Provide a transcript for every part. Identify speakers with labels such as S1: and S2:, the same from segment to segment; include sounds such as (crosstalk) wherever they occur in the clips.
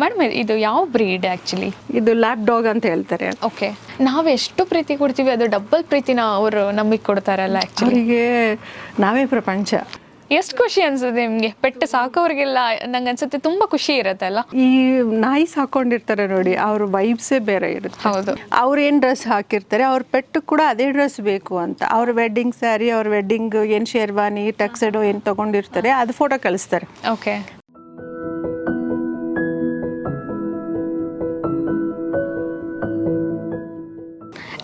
S1: Madam ಇದು ಯಾವ breed actually
S2: ಇದು ಲ್ಯಾಪ್ ಡಾಗ್ ಅಂತ ಹೇಳ್ತಾರೆ.
S1: ಓಕೆ ನಾವು ಎಷ್ಟು ಪ್ರೀತಿ ಕೊಡ್ತೀವಿ? ಅದು ಡಬಲ್ ಪ್ರೀತಿನ ಅವರು ನಮಗೆ ಕೊಡ್ತಾರಲ್ಲ
S2: ಅವರಿಗೆ ನಾವೇ ಪ್ರಪಂಚ.
S1: ಎಷ್ಟು ಖುಷಿ ಅನ್ಸುತ್ತೆ ನಿಮಗೆ? ಪೆಟ್ಟು ಸಾಕೋರಿಗೆಲ್ಲ ನಂಗೆ ಅನ್ಸುತ್ತೆ ತುಂಬಾ ಖುಷಿ ಇರತ್ತಲ್ಲ
S2: ಈ ನಾಯಿ ಸಾಕೊಂಡಿರ್ತಾರೆ ನೋಡಿ ಅವ್ರ ವೈಬ್ಸೇ ಬೇರೆ ಇರುತ್ತೆ.
S1: ಹೌದು.
S2: ಅವ್ರು ಏನು ಡ್ರೆಸ್ ಹಾಕಿರ್ತಾರೆ ಅವ್ರ ಪೆಟ್ಟು ಕೂಡ ಅದೇ ಡ್ರೆಸ್ ಬೇಕು ಅಂತ. ಅವ್ರ ವೆಡ್ಡಿಂಗ್ ಸ್ಯಾರಿ ಅವ್ರ ವೆಡ್ಡಿಂಗ್ ಏನು ಶೇರ್ವಾನಿ ಟಕ್ಸೆಡೋ ಏನು ತಗೊಂಡಿರ್ತಾರೆ ಅದು ಫೋಟೋ ಕಳಿಸ್ತಾರೆ.
S1: ಓಕೆ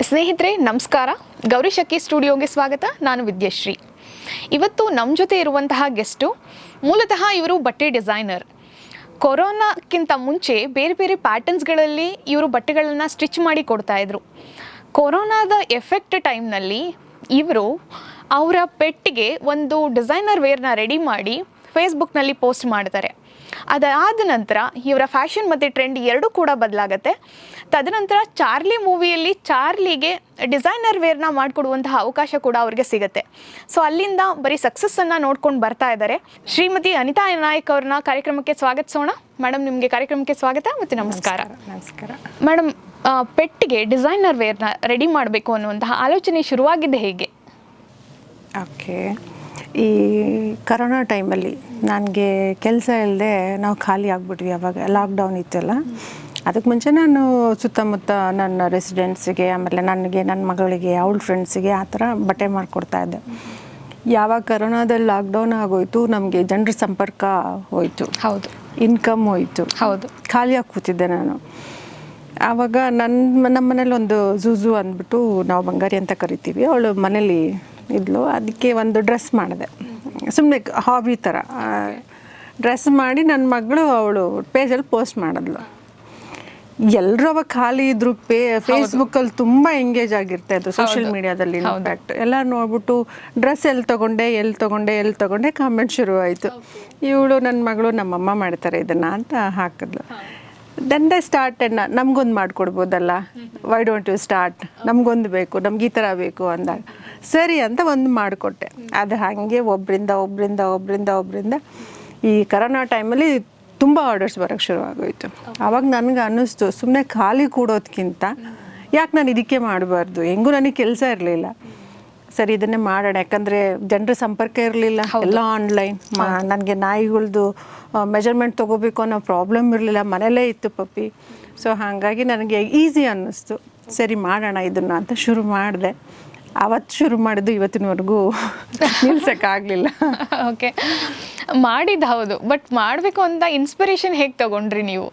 S1: ಸ್ನೇಹಿತರೆ, ನಮಸ್ಕಾರ. ಗೌರಿ ಶಕ್ಕಿ ಸ್ಟುಡಿಯೋಗೆ ಸ್ವಾಗತ. ನಾನು ವಿದ್ಯಶ್ರೀ. ಇವತ್ತು ನಮ್ಮ ಜೊತೆ ಇರುವಂತಹ ಗೆಸ್ಟು ಮೂಲತಃ ಇವರು ಬಟ್ಟೆ ಡಿಸೈನರ್. ಕೊರೋನಾಕ್ಕಿಂತ ಮುಂಚೆ ಬೇರೆ ಬೇರೆ ಪ್ಯಾಟರ್ನ್ಸ್ಗಳಲ್ಲಿ ಇವರು ಬಟ್ಟೆಗಳನ್ನು ಸ್ಟಿಚ್ ಮಾಡಿ ಕೊಡ್ತಾ ಇದ್ರು. ಕೊರೋನಾದ ಎಫೆಕ್ಟ್ ಟೈಮ್ನಲ್ಲಿ ಇವರು ಅವರ ಪೆಟ್ಟಿಗೆ ಒಂದು ಡಿಸೈನರ್ ವೇರ್ನ ರೆಡಿ ಮಾಡಿ ಫೇಸ್ಬುಕ್ನಲ್ಲಿ ಪೋಸ್ಟ್ ಮಾಡ್ತಾರೆ. ಅದಾದ ನಂತರ ಇವರ ಫ್ಯಾಷನ್ ಮತ್ತು ಟ್ರೆಂಡ್ ಎರಡೂ ಕೂಡ ಬದಲಾಗತ್ತೆ. ತದನಂತರ ಚಾರ್ಲಿ ಮೂವಿಯಲ್ಲಿ ಚಾರ್ಲಿಗೆ ಡಿಸೈನರ್ ವೇರ್ನ ಮಾಡಿಕೊಡುವಂತಹ ಅವಕಾಶ ಕೂಡ ಅವ್ರಿಗೆ ಸಿಗುತ್ತೆ. ಸೊ ಅಲ್ಲಿಂದ ಬರೀ ಸಕ್ಸಸ್ಸನ್ನು ನೋಡ್ಕೊಂಡು ಬರ್ತಾ ಇದ್ದಾರೆ ಶ್ರೀಮತಿ ಅನಿತಾ ನಾಯಕ್ ಅವ್ರನ್ನ ಕಾರ್ಯಕ್ರಮಕ್ಕೆ ಸ್ವಾಗತಿಸೋಣ. ಮೇಡಮ್ ನಿಮಗೆ ಕಾರ್ಯಕ್ರಮಕ್ಕೆ ಸ್ವಾಗತ ಮತ್ತು ನಮಸ್ಕಾರ.
S2: ನಮಸ್ಕಾರ
S1: ಮೇಡಮ್ ಪೆಟ್ಟಿಗೆ ಡಿಸೈನರ್ ವೇರ್ನ ರೆಡಿ ಮಾಡಬೇಕು ಅನ್ನುವಂತಹ ಆಲೋಚನೆ ಶುರುವಾಗಿದ್ದೆ ಹೇಗೆ?
S2: ಓಕೆ. ಈ ಕರೋನಾ ಟೈಮಲ್ಲಿ ನನಗೆ ಕೆಲಸ ಇಲ್ಲದೆ ನಾವು ಖಾಲಿ ಆಗ್ಬಿಟ್ವಿ ಅವಾಗ ಲಾಕ್ಡೌನ್ ಇತ್ತಲ್ಲ. ಅದಕ್ಕೆ ಮುಂಚೆ ನಾನು ಸುತ್ತಮುತ್ತ ನನ್ನ ರೆಸಿಡೆನ್ಸಿಗೆ ಆಮೇಲೆ ನನಗೆ ನನ್ನ ಮಗಳಿಗೆ ಅವಳ ಫ್ರೆಂಡ್ಸಿಗೆ ಆ ಥರ ಬಟ್ಟೆ ಮಾಡಿಕೊಡ್ತಾ ಇದ್ದೆ. ಯಾವಾಗ ಕರೋನಾದಲ್ಲಿ ಲಾಕ್ಡೌನ್ ಆಗೋಯ್ತು ನಮಗೆ ಜನರ ಸಂಪರ್ಕ ಹೋಯಿತು.
S1: ಹೌದು.
S2: ಇನ್ಕಮ್ ಹೋಯಿತು.
S1: ಹೌದು.
S2: ಖಾಲಿಯಾಗಿ ಕೂತಿದ್ದೆ ನಾನು. ಆವಾಗ ನನ್ನ ನಮ್ಮ ಮನೇಲಿ ಒಂದು ಝೂಝು ಅಂದ್ಬಿಟ್ಟು ನಾವು ಬಂಗಾರಿ ಅಂತ ಕರಿತೀವಿ. ಅವಳು ಮನೇಲಿ ಇದ್ಲು. ಅದಕ್ಕೆ ಒಂದು ಡ್ರೆಸ್ ಮಾಡಿದೆ. ಸುಮ್ಮನೆ ಹಾಬಿ ಥರ. ಡ್ರೆಸ್ ಮಾಡಿ ನನ್ನ ಮಗಳು ಅವಳು ಪೇಜಲ್ಲಿ ಪೋಸ್ಟ್ ಮಾಡಿದ್ಲು. ಎಲ್ಲರೂ ಅವಾಗ ಖಾಲಿ ಇದ್ರು ಪೇ ಫೇಸ್ಬುಕ್ಕಲ್ಲಿ ತುಂಬಾ ಎಂಗೇಜ್ ಆಗಿರ್ತಾ ಇದ್ರು ಸೋಷಿಯಲ್ ಮೀಡಿಯಾದಲ್ಲಿ ಇನ್ಫ್ಯಾಕ್ಟ್ ಎಲ್ಲ ನೋಡ್ಬಿಟ್ಟು ಡ್ರೆಸ್ ಎಲ್ಲಿ ತಗೊಂಡೆ ಎಲ್ಲಿ ತಗೊಂಡೆ ಎಲ್ಲಿ ತಗೊಂಡೆ ಕಾಮೆಂಟ್ ಶುರು ಆಯಿತು. ಇವಳು ನನ್ನ ಮಗಳು ನಮ್ಮಮ್ಮ ಮಾಡ್ತಾರೆ ಇದನ್ನ ಅಂತ ಹಾಕಿದ್ಲು. ದೆನ್ ದೇ ಸ್ಟಾರ್ಟ್ ಅಣ್ಣ ನಮ್ಗೊಂದು ಮಾಡ್ಕೊಡ್ಬೋದಲ್ಲ? ವೈ ಡೋಂಟ್ ಯು ಸ್ಟಾರ್ಟ್ ನಮಗೊಂದು ಬೇಕು ನಮ್ಗೆ ಈ ಥರ ಬೇಕು ಅಂದಾಗ. ಸರಿ ಅಂತ ಒಂದು ಮಾಡಿಕೊಟ್ಟೆ. ಅದು ಹಾಗೆ ಒಬ್ಬರಿಂದ ಒಬ್ಬರಿಂದ ಒಬ್ಬರಿಂದ ಒಬ್ಬರಿಂದ ಈ ಕರೋನಾ ಟೈಮಲ್ಲಿ ತುಂಬ ಆರ್ಡರ್ಸ್ ಬರೋಕ್ಕೆ ಶುರು ಆಗೋಯ್ತು ಆವಾಗ ನನಗೆ ಅನ್ನಿಸ್ತು ಸುಮ್ಮನೆ ಖಾಲಿ ಕೂಡೋದ್ಕಿಂತ ಯಾಕೆ ನಾನು ಇದಕ್ಕೆ ಮಾಡಬಾರ್ದು? ಹೆಂಗೂ ನನಗೆ ಕೆಲಸ ಇರಲಿಲ್ಲ. ಸರಿ ಇದನ್ನೇ ಮಾಡೋಣ. ಯಾಕಂದರೆ ಜನರ ಸಂಪರ್ಕ ಇರಲಿಲ್ಲ. ಎಲ್ಲ ಆನ್ಲೈನ್ ನನಗೆ ನಾಯಿಗಳದ್ದು ಮೆಜರ್ಮೆಂಟ್ ತೊಗೋಬೇಕು ಅನ್ನೋ ಪ್ರಾಬ್ಲಮ್ ಇರಲಿಲ್ಲ. ಮನೇಲೇ ಇತ್ತು ಪಪ್ಪಿ. ಸೊ ಹಾಗಾಗಿ ನನಗೆ ಈಸಿ ಅನ್ನಿಸ್ತು. ಸರಿ ಮಾಡೋಣ ಇದನ್ನು ಅಂತ ಶುರು ಮಾಡಿದೆ. ಅವತ್ತು ಶುರು ಮಾಡಿದ್ದು ಇವತ್ತಿನವರೆಗೂ (laughs) ನಿಲ್ಸೋಕ್ಕಾಗಲಿಲ್ಲ.
S1: ಓಕೆ ಮಾಡಿದ್ದು ಹೌದು ಬಟ್ ಮಾಡಬೇಕು ಅಂತ ಇನ್ಸ್ಪಿರೇಷನ್ ಹೇಗೆ ತಗೊಂಡ್ರಿ ನೀವು?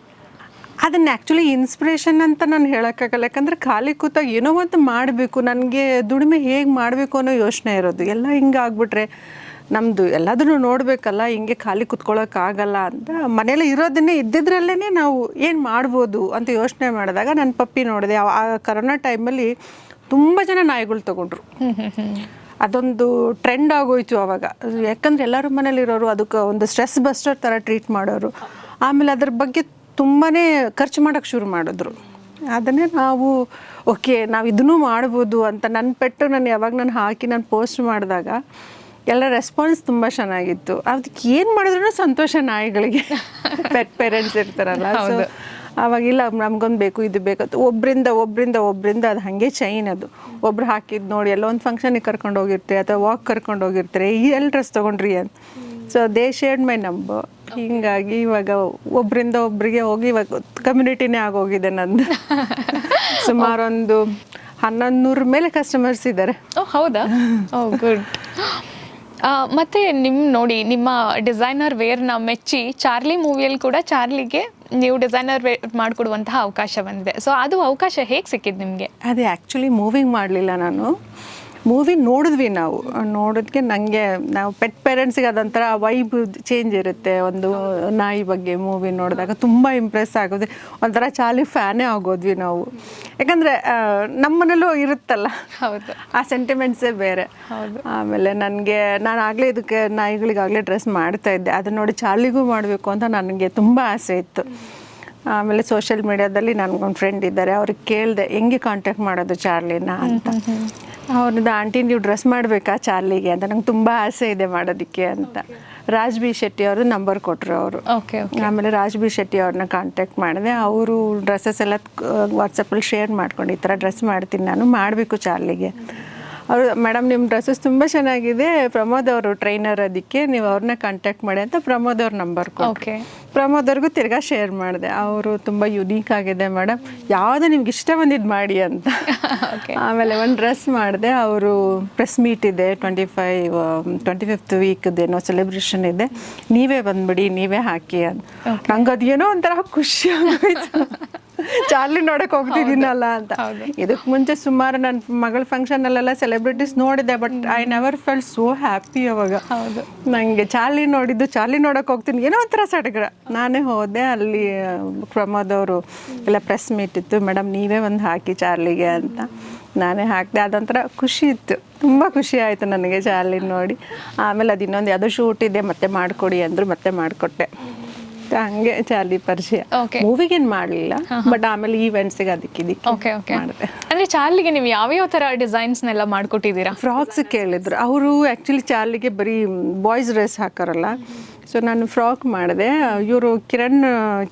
S2: ಅದನ್ನ ಆ್ಯಕ್ಚುಲಿ ಇನ್ಸ್ಪಿರೇಷನ್ ಅಂತ ನಾನು ಹೇಳೋಕ್ಕಾಗಲ್ಲ ಯಾಕಂದರೆ ಖಾಲಿ ಕೂತಾಗ ಏನೋ ಒಂದು ಮಾಡಬೇಕು ನನಗೆ ದುಡಿಮೆ ಹೇಗೆ ಮಾಡಬೇಕು ಅನ್ನೋ ಯೋಚನೆ ಇರೋದು. ಎಲ್ಲ ಹಿಂಗೆ ಆಗ್ಬಿಟ್ರೆ ನಮ್ಮದು ಎಲ್ಲದನ್ನು ನೋಡಬೇಕಲ್ಲ ಹಿಂಗೆ ಖಾಲಿ ಕುತ್ಕೊಳ್ಳೋಕ್ಕಾಗಲ್ಲ ಅಂತ. ಮನೇಲಿ ಇರೋದನ್ನೇ ಇದ್ದಿದ್ರಲ್ಲೇ ನಾವು ಏನು ಮಾಡ್ಬೋದು ಅಂತ ಯೋಚನೆ ಮಾಡಿದಾಗ ನನ್ನ ಪಪ್ಪಿ ನೋಡಿದೆ ಆ- ಆ ಕರೋನಾ ಟೈಮಲ್ಲಿ ತುಂಬ ಜನ ನಾಯಿಗಳು ತಗೊಂಡ್ರು. ಅದೊಂದು ಟ್ರೆಂಡ್ ಆಗೋಯ್ತು ಅವಾಗ. ಯಾಕಂದ್ರೆ ಎಲ್ಲರೂ ಮನೇಲಿರೋರು ಅದಕ್ಕೆ ಒಂದು ಸ್ಟ್ರೆಸ್ ಬಸ್ಟರ್ ಥರ ಟ್ರೀಟ್ ಮಾಡೋರು. ಆಮೇಲೆ ಅದ್ರ ಬಗ್ಗೆ ತುಂಬಾ ಖರ್ಚು ಮಾಡೋಕ್ಕೆ ಶುರು ಮಾಡಿದ್ರು. ಅದನ್ನೇ ನಾವು, ಓಕೆ, ನಾವು ಇದನ್ನೂ ಮಾಡ್ಬೋದು ಅಂತ ನನ್ನ ಪೆಟ್ಟು ನಾನು ಯಾವಾಗ ನಾನು ಹಾಕಿ ನಾನು ಪೋಸ್ಟ್ ಮಾಡಿದಾಗ ಎಲ್ಲ ರೆಸ್ಪಾನ್ಸ್ ತುಂಬ ಚೆನ್ನಾಗಿತ್ತು. ಅದಕ್ಕೆ ಏನು ಮಾಡಿದ್ರು ಸಂತೋಷ ನಾಯಿಗಳಿಗೆ. (laughs) ಪೆಟ್ ಪೇರೆಂಟ್ಸ್ ಇರ್ತಾರಲ್ಲ. ಸೊ ಅವಾಗಿಲ್ಲ ನಮ್ಗೊಂದು ಬೇಕು ಇದು ಬೇಕು ಒಬ್ಬರಿಂದ ಒಬ್ಬರಿಂದ ಒಬ್ಬರಿಂದ ಅದು ಹಾಗೆ ಚೈನ್ ಅದು. ಒಬ್ರು ಹಾಕಿದ್ದು ನೋಡಿ ಎಲ್ಲ ಒಂದು ಫಂಕ್ಷನಿಗೆ ಕರ್ಕೊಂಡು ಹೋಗಿರ್ತೀರಿ ಅಥವಾ ವಾಕ್ ಕರ್ಕೊಂಡು ಹೋಗಿರ್ತೀರಿ ಈ ಎಲ್ಲಿ ಡ್ರೆಸ್ ತೊಗೊಂಡ್ರಿ ಅಂತ. So they shared my number ಹೀಗಾಗಿ ಇವಾಗ ಒಬ್ಬರಿಂದ ಒಬ್ಬರಿಗೆ ಹೋಗಿ ಇವಾಗ ಕಮ್ಯುನಿಟಿನೇ ಆಗೋಗಿದೆ ನಂದು. (laughs) ಸುಮಾರು ಒಂದು ಹನ್ನೊಂದು ನೂರ ಮೇಲೆ ಕಸ್ಟಮರ್ಸ್ ಇದ್ದಾರೆ.
S1: ಓ ಹೌದಾ? (laughs) ಓ ಗುಡ್ ಮತ್ತೆ ನಿಮ್ಮ ನೋಡಿ, ನಿಮ್ಮ ಡಿಸೈನರ್ ವೇರ್ನ ಮೆಚ್ಚಿ ಚಾರ್ಲಿ ಮೂವಿಯಲ್ಲಿ ಕೂಡ ಚಾರ್ಲಿಗೆ ನೀವು ಡಿಸೈನರ್ ವೇರ್ ಮಾಡಿಕೊಡುವಂತಹ ಅವಕಾಶ ಬಂದಿದೆ. ಸೊ ಅದು ಅವಕಾಶ ಹೇಗೆ ಸಿಕ್ಕಿದ್ದು ನಿಮಗೆ?
S2: ಅದೇ ಆ್ಯಕ್ಚುಲಿ ಮೂವಿಂಗ್ ಮಾಡಲಿಲ್ಲ ನಾನು. ಮೂವಿ ನೋಡಿದ್ವಿ ನಾವು. ನೋಡೋದಕ್ಕೆ ನನಗೆ ನಾವು ಪೆಟ್ ಪೇರೆಂಟ್ಸ್ಗೆ ಅದೊಂಥರ ವೈಬ್ ಚೇಂಜ್ ಇರುತ್ತೆ. ಒಂದು ನಾಯಿ ಬಗ್ಗೆ ಮೂವಿ ನೋಡಿದಾಗ ತುಂಬ ಇಂಪ್ರೆಸ್ ಆಗೋದು. ಒಂಥರ ಚಾಲಿ ಫ್ಯಾನೇ ಆಗೋದ್ವಿ ನಾವು. ಯಾಕಂದರೆ ನಮ್ಮನೇಲೂ ಇರುತ್ತಲ್ಲ?
S1: ಹೌದು.
S2: ಆ ಸೆಂಟಿಮೆಂಟ್ಸೇ ಬೇರೆ. ಆಮೇಲೆ ನನಗೆ ನಾನು ಆಗಲೇ ಇದಕ್ಕೆ ನಾಯಿಗಳಿಗಾಗಲೇ ಡ್ರೆಸ್ ಮಾಡ್ತಾ ಇದ್ದೆ. ಅದನ್ನ ನೋಡಿ ಚಾಲಿಗೂ ಮಾಡಬೇಕು ಅಂತ ನನಗೆ ತುಂಬ ಆಸೆ ಇತ್ತು. ಆಮೇಲೆ ಸೋಷಿಯಲ್ ಮೀಡಿಯಾದಲ್ಲಿ ನನಗೊಂದು ಫ್ರೆಂಡ್ ಇದ್ದಾರೆ. ಅವ್ರಿಗೆ ಕೇಳಿದೆ ಹೆಂಗೆ ಕಾಂಟ್ಯಾಕ್ಟ್ ಮಾಡೋದು ಚಾರ್ಲಿನ? ಅಂತ. ಅವ್ರದ್ದು ಆಂಟಿ ನೀವು ಡ್ರೆಸ್ ಮಾಡಬೇಕಾ ಚಾರ್ಲಿಗೆ? ಅಂತ. ನಂಗೆ ತುಂಬ ಆಸೆ ಇದೆ ಮಾಡೋದಕ್ಕೆ ಅಂತ. ರಾಜ್ ಬಿ ಶೆಟ್ಟಿ ಅವರು ನಂಬರ್ ಕೊಟ್ಟರು ಅವರು.
S1: ಓಕೆ
S2: ಆಮೇಲೆ ರಾಜ್ ಬಿ ಶೆಟ್ಟಿ ಅವ್ರನ್ನ ಕಾಂಟ್ಯಾಕ್ಟ್ ಮಾಡಿದೆ. ಅವರು ಡ್ರೆಸ್ಸಸ್ ಎಲ್ಲ ವಾಟ್ಸಪ್ಪಲ್ಲಿ ಶೇರ್ ಮಾಡ್ಕೊಂಡು ಈ ಥರ ಡ್ರೆಸ್ ಮಾಡ್ತೀನಿ ನಾನು ಮಾಡಬೇಕು ಚಾರ್ಲಿಗೆ. ಅವರು ಮೇಡಮ್ ನಿಮ್ಮ ಡ್ರೆಸ್ಸಸ್ ತುಂಬ ಚೆನ್ನಾಗಿದೆ. ಪ್ರಮೋದ್ ಅವರು ಟ್ರೈನರ್ ಅದಕ್ಕೆ ನೀವು ಅವ್ರನ್ನ ಕಾಂಟ್ಯಾಕ್ಟ್ ಮಾಡಿ ಅಂತ ಪ್ರಮೋದ್ ಅವ್ರ ನಂಬರ್ ಕೊಟ್ಟರು
S1: ಓಕೆ
S2: ಪ್ರಮೋದ್ ತಿರ್ಗಾ ಶೇರ್ ಮಾಡಿದೆ. ಅವರು ತುಂಬ ಯುನೀಕ್ ಆಗಿದೆ ಮೇಡಮ್ ಯಾವುದು ನಿಮ್ಗೆ ಇಷ್ಟ ಬಂದಿದ್ದು ಮಾಡಿ ಅಂತ. ಆಮೇಲೆ ಒಂದು ಡ್ರೆಸ್ ಮಾಡಿದೆ. ಅವರು ಪ್ರೆಸ್ ಮೀಟ್ ಇದೆ ಟ್ವೆಂಟಿ ಫೈವ್ ಟ್ವೆಂಟಿ ಫಿಫ್ತ್ ವೀಕ್ದೇನೋ ಸೆಲೆಬ್ರೇಷನ್ ಇದೆ. ನೀವೇ ಬಂದ್ಬಿಡಿ ನೀವೇ ಹಾಕಿ ಅಂತ. ನಂಗೆ ಅದೇನೋ ಒಂಥರ ಖುಷಿ ಆಗೋಯ್ತು. ಚಾರ್ಲಿ ನೋಡಕ್ ಹೋಗ್ತಿದ್ದೀನಲ್ಲ ಅಂತ. ಇದಕ್ಕೆ ಮುಂಚೆ ಸುಮಾರು ನನ್ನ ಮಗಳ ಫಂಕ್ಷನ್ ಅಲ್ಲೆಲ್ಲ ಸೆಲೆಬ್ರಿಟೀಸ್ ನೋಡಿದೆ but I never felt so happy ಅವಾಗ.
S1: ಹೌದು.
S2: ನನಗೆ ಚಾರ್ಲಿ ನೋಡಿದ್ದು ಚಾರ್ಲಿ ನೋಡಕ್ ಹೋಗ್ತೀನಿ. ಏನೋ ಒಂಥರ ಸಡಗರ. ನಾನೇ ಹೋದೆ ಅಲ್ಲಿ ಪ್ರಮೋದವರು ಅವರು ಎಲ್ಲ ಪ್ರೆಸ್ ಮೀಟ್ ಇತ್ತು. ಮೇಡಮ್ ನೀವೇ ಒಂದು ಹಾಕಿ ಚಾರ್ಲಿಗೆ ಅಂತ. ನಾನೇ ಹಾಕಿದೆ. ಅದೊಂಥರ ಖುಷಿ ಇತ್ತು. ತುಂಬ ಖುಷಿ ಆಯಿತು ನನಗೆ ಚಾರ್ಲಿ ನೋಡಿ. ಆಮೇಲೆ ಅದು ಇನ್ನೊಂದು ಯಾವುದೋ ಶೂಟ್ ಇದೆ ಮತ್ತೆ ಮಾಡಿಕೊಡಿ ಅಂದರು ಮತ್ತೆ ಮಾಡಿಕೊಟ್ಟೆ. ಹಂಗೆ ಚಾರ್ಲಿ ಪರಿಚಯ. ಮೂವಿಗೇನು ಮಾಡಲಿಲ್ಲ ಬಟ್ ಆಮೇಲೆ ಈವೆಂಟ್ಸಿಗೆ ಅದಕ್ಕೆ ಇದಕ್ಕೆ ಮಾಡಿದೆ.
S1: ಅಂದ್ರೆ ಚಾರ್ಲಿಗೆ ನೀವು ಯಾವ ಯಾವ ತರ ಡಿಸೈನ್ಸ್ನೆಲ್ಲ ಮಾಡ್ಕೊಟ್ಟಿದ್ದೀರಾ?
S2: ಫ್ರಾಕ್ಸ್ ಕೇಳಿದ್ರು. ಅವರು ಆ್ಯಕ್ಚುಲಿ ಚಾರ್ಲಿಗೆ ಬರೀ ಬಾಯ್ಸ್ ಡ್ರೆಸ್ ಹಾಕಾರಲ್ಲ. ಸೊ ನಾನು ಫ್ರಾಕ್ ಮಾಡಿದೆ. ಇವರು ಕಿರಣ್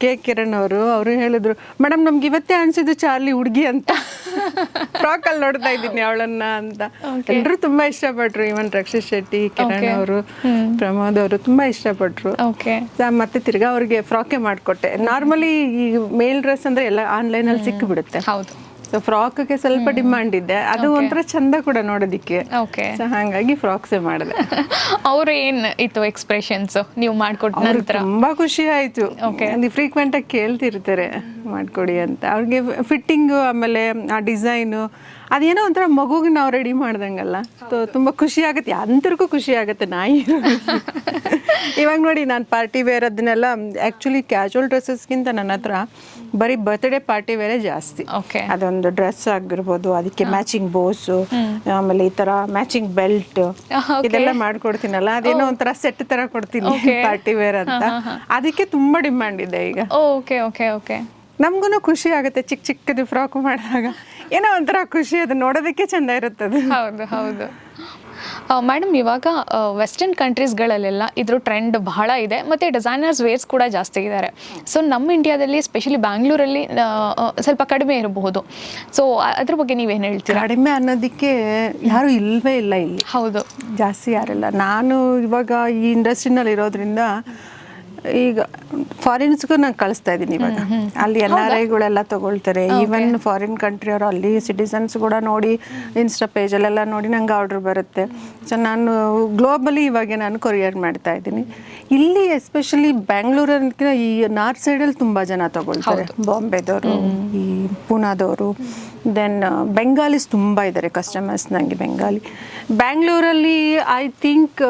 S2: ಕೆ ಕಿರಣ್ ಅವರು ಅವರು ಹೇಳಿದ್ರು ಮೇಡಮ್ ನಮ್ಗೆ ಇವತ್ತೇ ಅನ್ಸಿದ್ದು ಚಾರ್ಲಿ ಹುಡುಗಿ ಅಂತ. (laughs) ಫ್ರಾಕಲ್ಲಿ ನೋಡ್ತಾ ಇದ್ದೀನಿ ಅವಳನ್ನ ಅಂತ. ಎಲ್ಲರೂ ತುಂಬಾ ಇಷ್ಟಪಟ್ರು. ಇವನ್ ರಕ್ಷಿತ್ ಶೆಟ್ಟಿ ಕಿರಣ್. ಅವರು ಪ್ರಮೋದ್ ಅವರು ತುಂಬಾ ಇಷ್ಟಪಟ್ರು. ಮತ್ತೆ ತಿರ್ಗಾ ಅವ್ರಿಗೆ ಫ್ರಾಕೆ ಮಾಡಿಕೊಟ್ಟೆ. ನಾರ್ಮಲಿ ಈ ಮೇಲ್ ಡ್ರೆಸ್ ಅಂದ್ರೆ ಎಲ್ಲ ಆನ್ಲೈನಲ್ಲಿ ಸಿಕ್ಕಿಬಿಡುತ್ತೆ.
S1: ಹೌದು.
S2: ಸೊ ಫ್ರಾಕ್ಗೆ ಸ್ವಲ್ಪ ಡಿಮಾಂಡ್ ಇದೆ. ಅದು ಒಂಥರ ಚಂದ ಕೂಡ ನೋಡೋದಿಕ್ಕೆ.
S1: ಓಕೆ
S2: ಸೊ ಹಾಗಾಗಿ ಫ್ರಾಕ್ಸೇ ಮಾಡಿದೆ. (laughs)
S1: ಅವ್ರು ಏನ್ ಇತ್ತು ಎಕ್ಸ್ಪ್ರೆಷನ್ಸ್ ನೀವು ಮಾಡ್ಕೊಟ್ಟ ನಂತರ?
S2: ತುಂಬಾ ಖುಷಿ ಆಯ್ತು.
S1: ಓಕೆ
S2: ಅಲ್ಲಿ ಫ್ರೀಕ್ವೆಂಟ್ ಆಗಿ ಕೇಳ್ತಿರ್ತಾರೆ ಮಾಡ್ಕೊಡಿ ಅಂತ. ಅವ್ರಿಗೆ ಫಿಟ್ಟಿಂಗು ಆಮೇಲೆ ಆ ಡಿಸೈನು ಅದೇನೋ ಒಂಥರ ಮಗುಗೆ ನಾವು ರೆಡಿ ಮಾಡ್ದಂಗಲ್ಲ. ಸೊ ತುಂಬ ಖುಷಿ ಆಗುತ್ತೆ. ಅಂತರಿಗೂ ಖುಷಿ ಆಗುತ್ತೆ ನಾಯಿ. ಇವಾಗ ನೋಡಿ ನಾನು ಪಾರ್ಟಿ ವೇರ್ ಅದನ್ನೆಲ್ಲ ಆ್ಯಕ್ಚುಲಿ ಕ್ಯಾಶುವಲ್ ಡ್ರೆಸ್ಸಸ್ಗಿಂತ ನನ್ನ ಹತ್ರ ಬರೀ ಬರ್ತ್ಡೇ ಪಾರ್ಟಿ ವೇರೇ ಜಾಸ್ತಿ.
S1: ಓಕೆ
S2: ಅದೊಂದು ಡ್ರೆಸ್ ಆಗಿರ್ಬೋದು ಅದಕ್ಕೆ ಮ್ಯಾಚಿಂಗ್ ಬೋಸು ಆಮೇಲೆ ಈ ತರ ಮ್ಯಾಚಿಂಗ್ ಬೆಲ್ಟ್. ಇದೆಲ್ಲ ಮಾಡ್ಕೊಡ್ತೀನಲ್ಲ ಅದೇನೋ ಒಂಥರ ಸೆಟ್ ತರ ಕೊಡ್ತೀನಿ ಪಾರ್ಟಿ ವೇರ್ ಅಂತ. ಅದಕ್ಕೆ ತುಂಬಾ ಡಿಮ್ಯಾಂಡ್ ಇದೆ ಈಗ.
S1: ಓಕೆ ಓಕೆ ಓಕೆ
S2: ನಮ್ಗೂ ಖುಷಿ ಆಗುತ್ತೆ ಚಿಕ್ಕ ಚಿಕ್ಕದು ಫ್ರಾಕ್ ಮಾಡಿದಾಗ. ಏನೋ ಒಂಥರ ಖುಷಿ ಅದು ನೋಡೋದಕ್ಕೆ ಚೆಂದ ಇರುತ್ತದೆ.
S1: ಹೌದು ಹೌದು. ಮೇಡಮ್ ಇವಾಗ ವೆಸ್ಟರ್ನ್ ಕಂಟ್ರೀಸ್ಗಳಲ್ಲೆಲ್ಲ ಇದ್ರ ಟ್ರೆಂಡ್ ಬಹಳ ಇದೆ ಮತ್ತು ಡಿಸೈನರ್ಸ್ ವೇರ್ಸ್ ಕೂಡ ಜಾಸ್ತಿ ಇದ್ದಾರೆ. ಸೊ ನಮ್ಮ ಇಂಡಿಯಾದಲ್ಲಿ ಸ್ಪೆಷಲಿ ಬ್ಯಾಂಗ್ಳೂರಲ್ಲಿ ಸ್ವಲ್ಪ ಕಡಿಮೆ ಇರಬಹುದು. ಸೊ ಅದ್ರ ಬಗ್ಗೆ ನೀವೇನು ಹೇಳ್ತೀರಾ?
S2: ಕಡಿಮೆ ಅನ್ನೋದಕ್ಕೆ ಯಾರು ಇಲ್ವೇ ಇಲ್ಲ ಇಲ್ಲಿ.
S1: ಹೌದು.
S2: ಜಾಸ್ತಿ ಯಾರಿಲ್ಲ. ನಾನು ಇವಾಗ ಈ ಇಂಡಸ್ಟ್ರಿನಲ್ಲಿ ಇರೋದ್ರಿಂದ ಈಗ ಫಾರಿನ್ಸ್ಗೂ ನಾನು ಕಳಿಸ್ತಾ ಇದ್ದೀನಿ ಇವಾಗ. ಅಲ್ಲಿ ಎನ್ ಆರ್ ಐಗಳೆಲ್ಲ ತಗೊಳ್ತಾರೆ. ಈವನ್ ಫಾರಿನ್ ಕಂಟ್ರಿ ಅವರು ಅಲ್ಲಿ ಸಿಟಿಸನ್ಸ್ ಕೂಡ ನೋಡಿ ಇನ್ಸ್ಟಾ ಪೇಜಲ್ಲೆಲ್ಲ ನೋಡಿ ನಂಗೆ ಆರ್ಡ್ರ್ ಬರುತ್ತೆ. ಸೊ ನಾನು ಗ್ಲೋಬಲಿ ಇವಾಗ ನಾನು ಕೊರಿಯರ್ ಮಾಡ್ತಾ ಇದ್ದೀನಿ. ಇಲ್ಲಿ ಎಸ್ಪೆಷಲಿ ಬ್ಯಾಂಗ್ಳೂರನ್ಕಿಂತ ಈ ನಾರ್ತ್ ಸೈಡಲ್ಲಿ ತುಂಬ ಜನ ತಗೊಳ್ತಾರೆ. ಬಾಂಬೆದವರು ಈ ಪೂನಾದವರು ದೆನ್ ಬೆಂಗಾಲಿಸ್ ತುಂಬ ಇದ್ದಾರೆ ಕಸ್ಟಮರ್ಸ್ ನನಗೆ ಬೆಂಗಾಲಿ ಬ್ಯಾಂಗ್ಳೂರಲ್ಲಿ ಐ ಥಿಂಕ್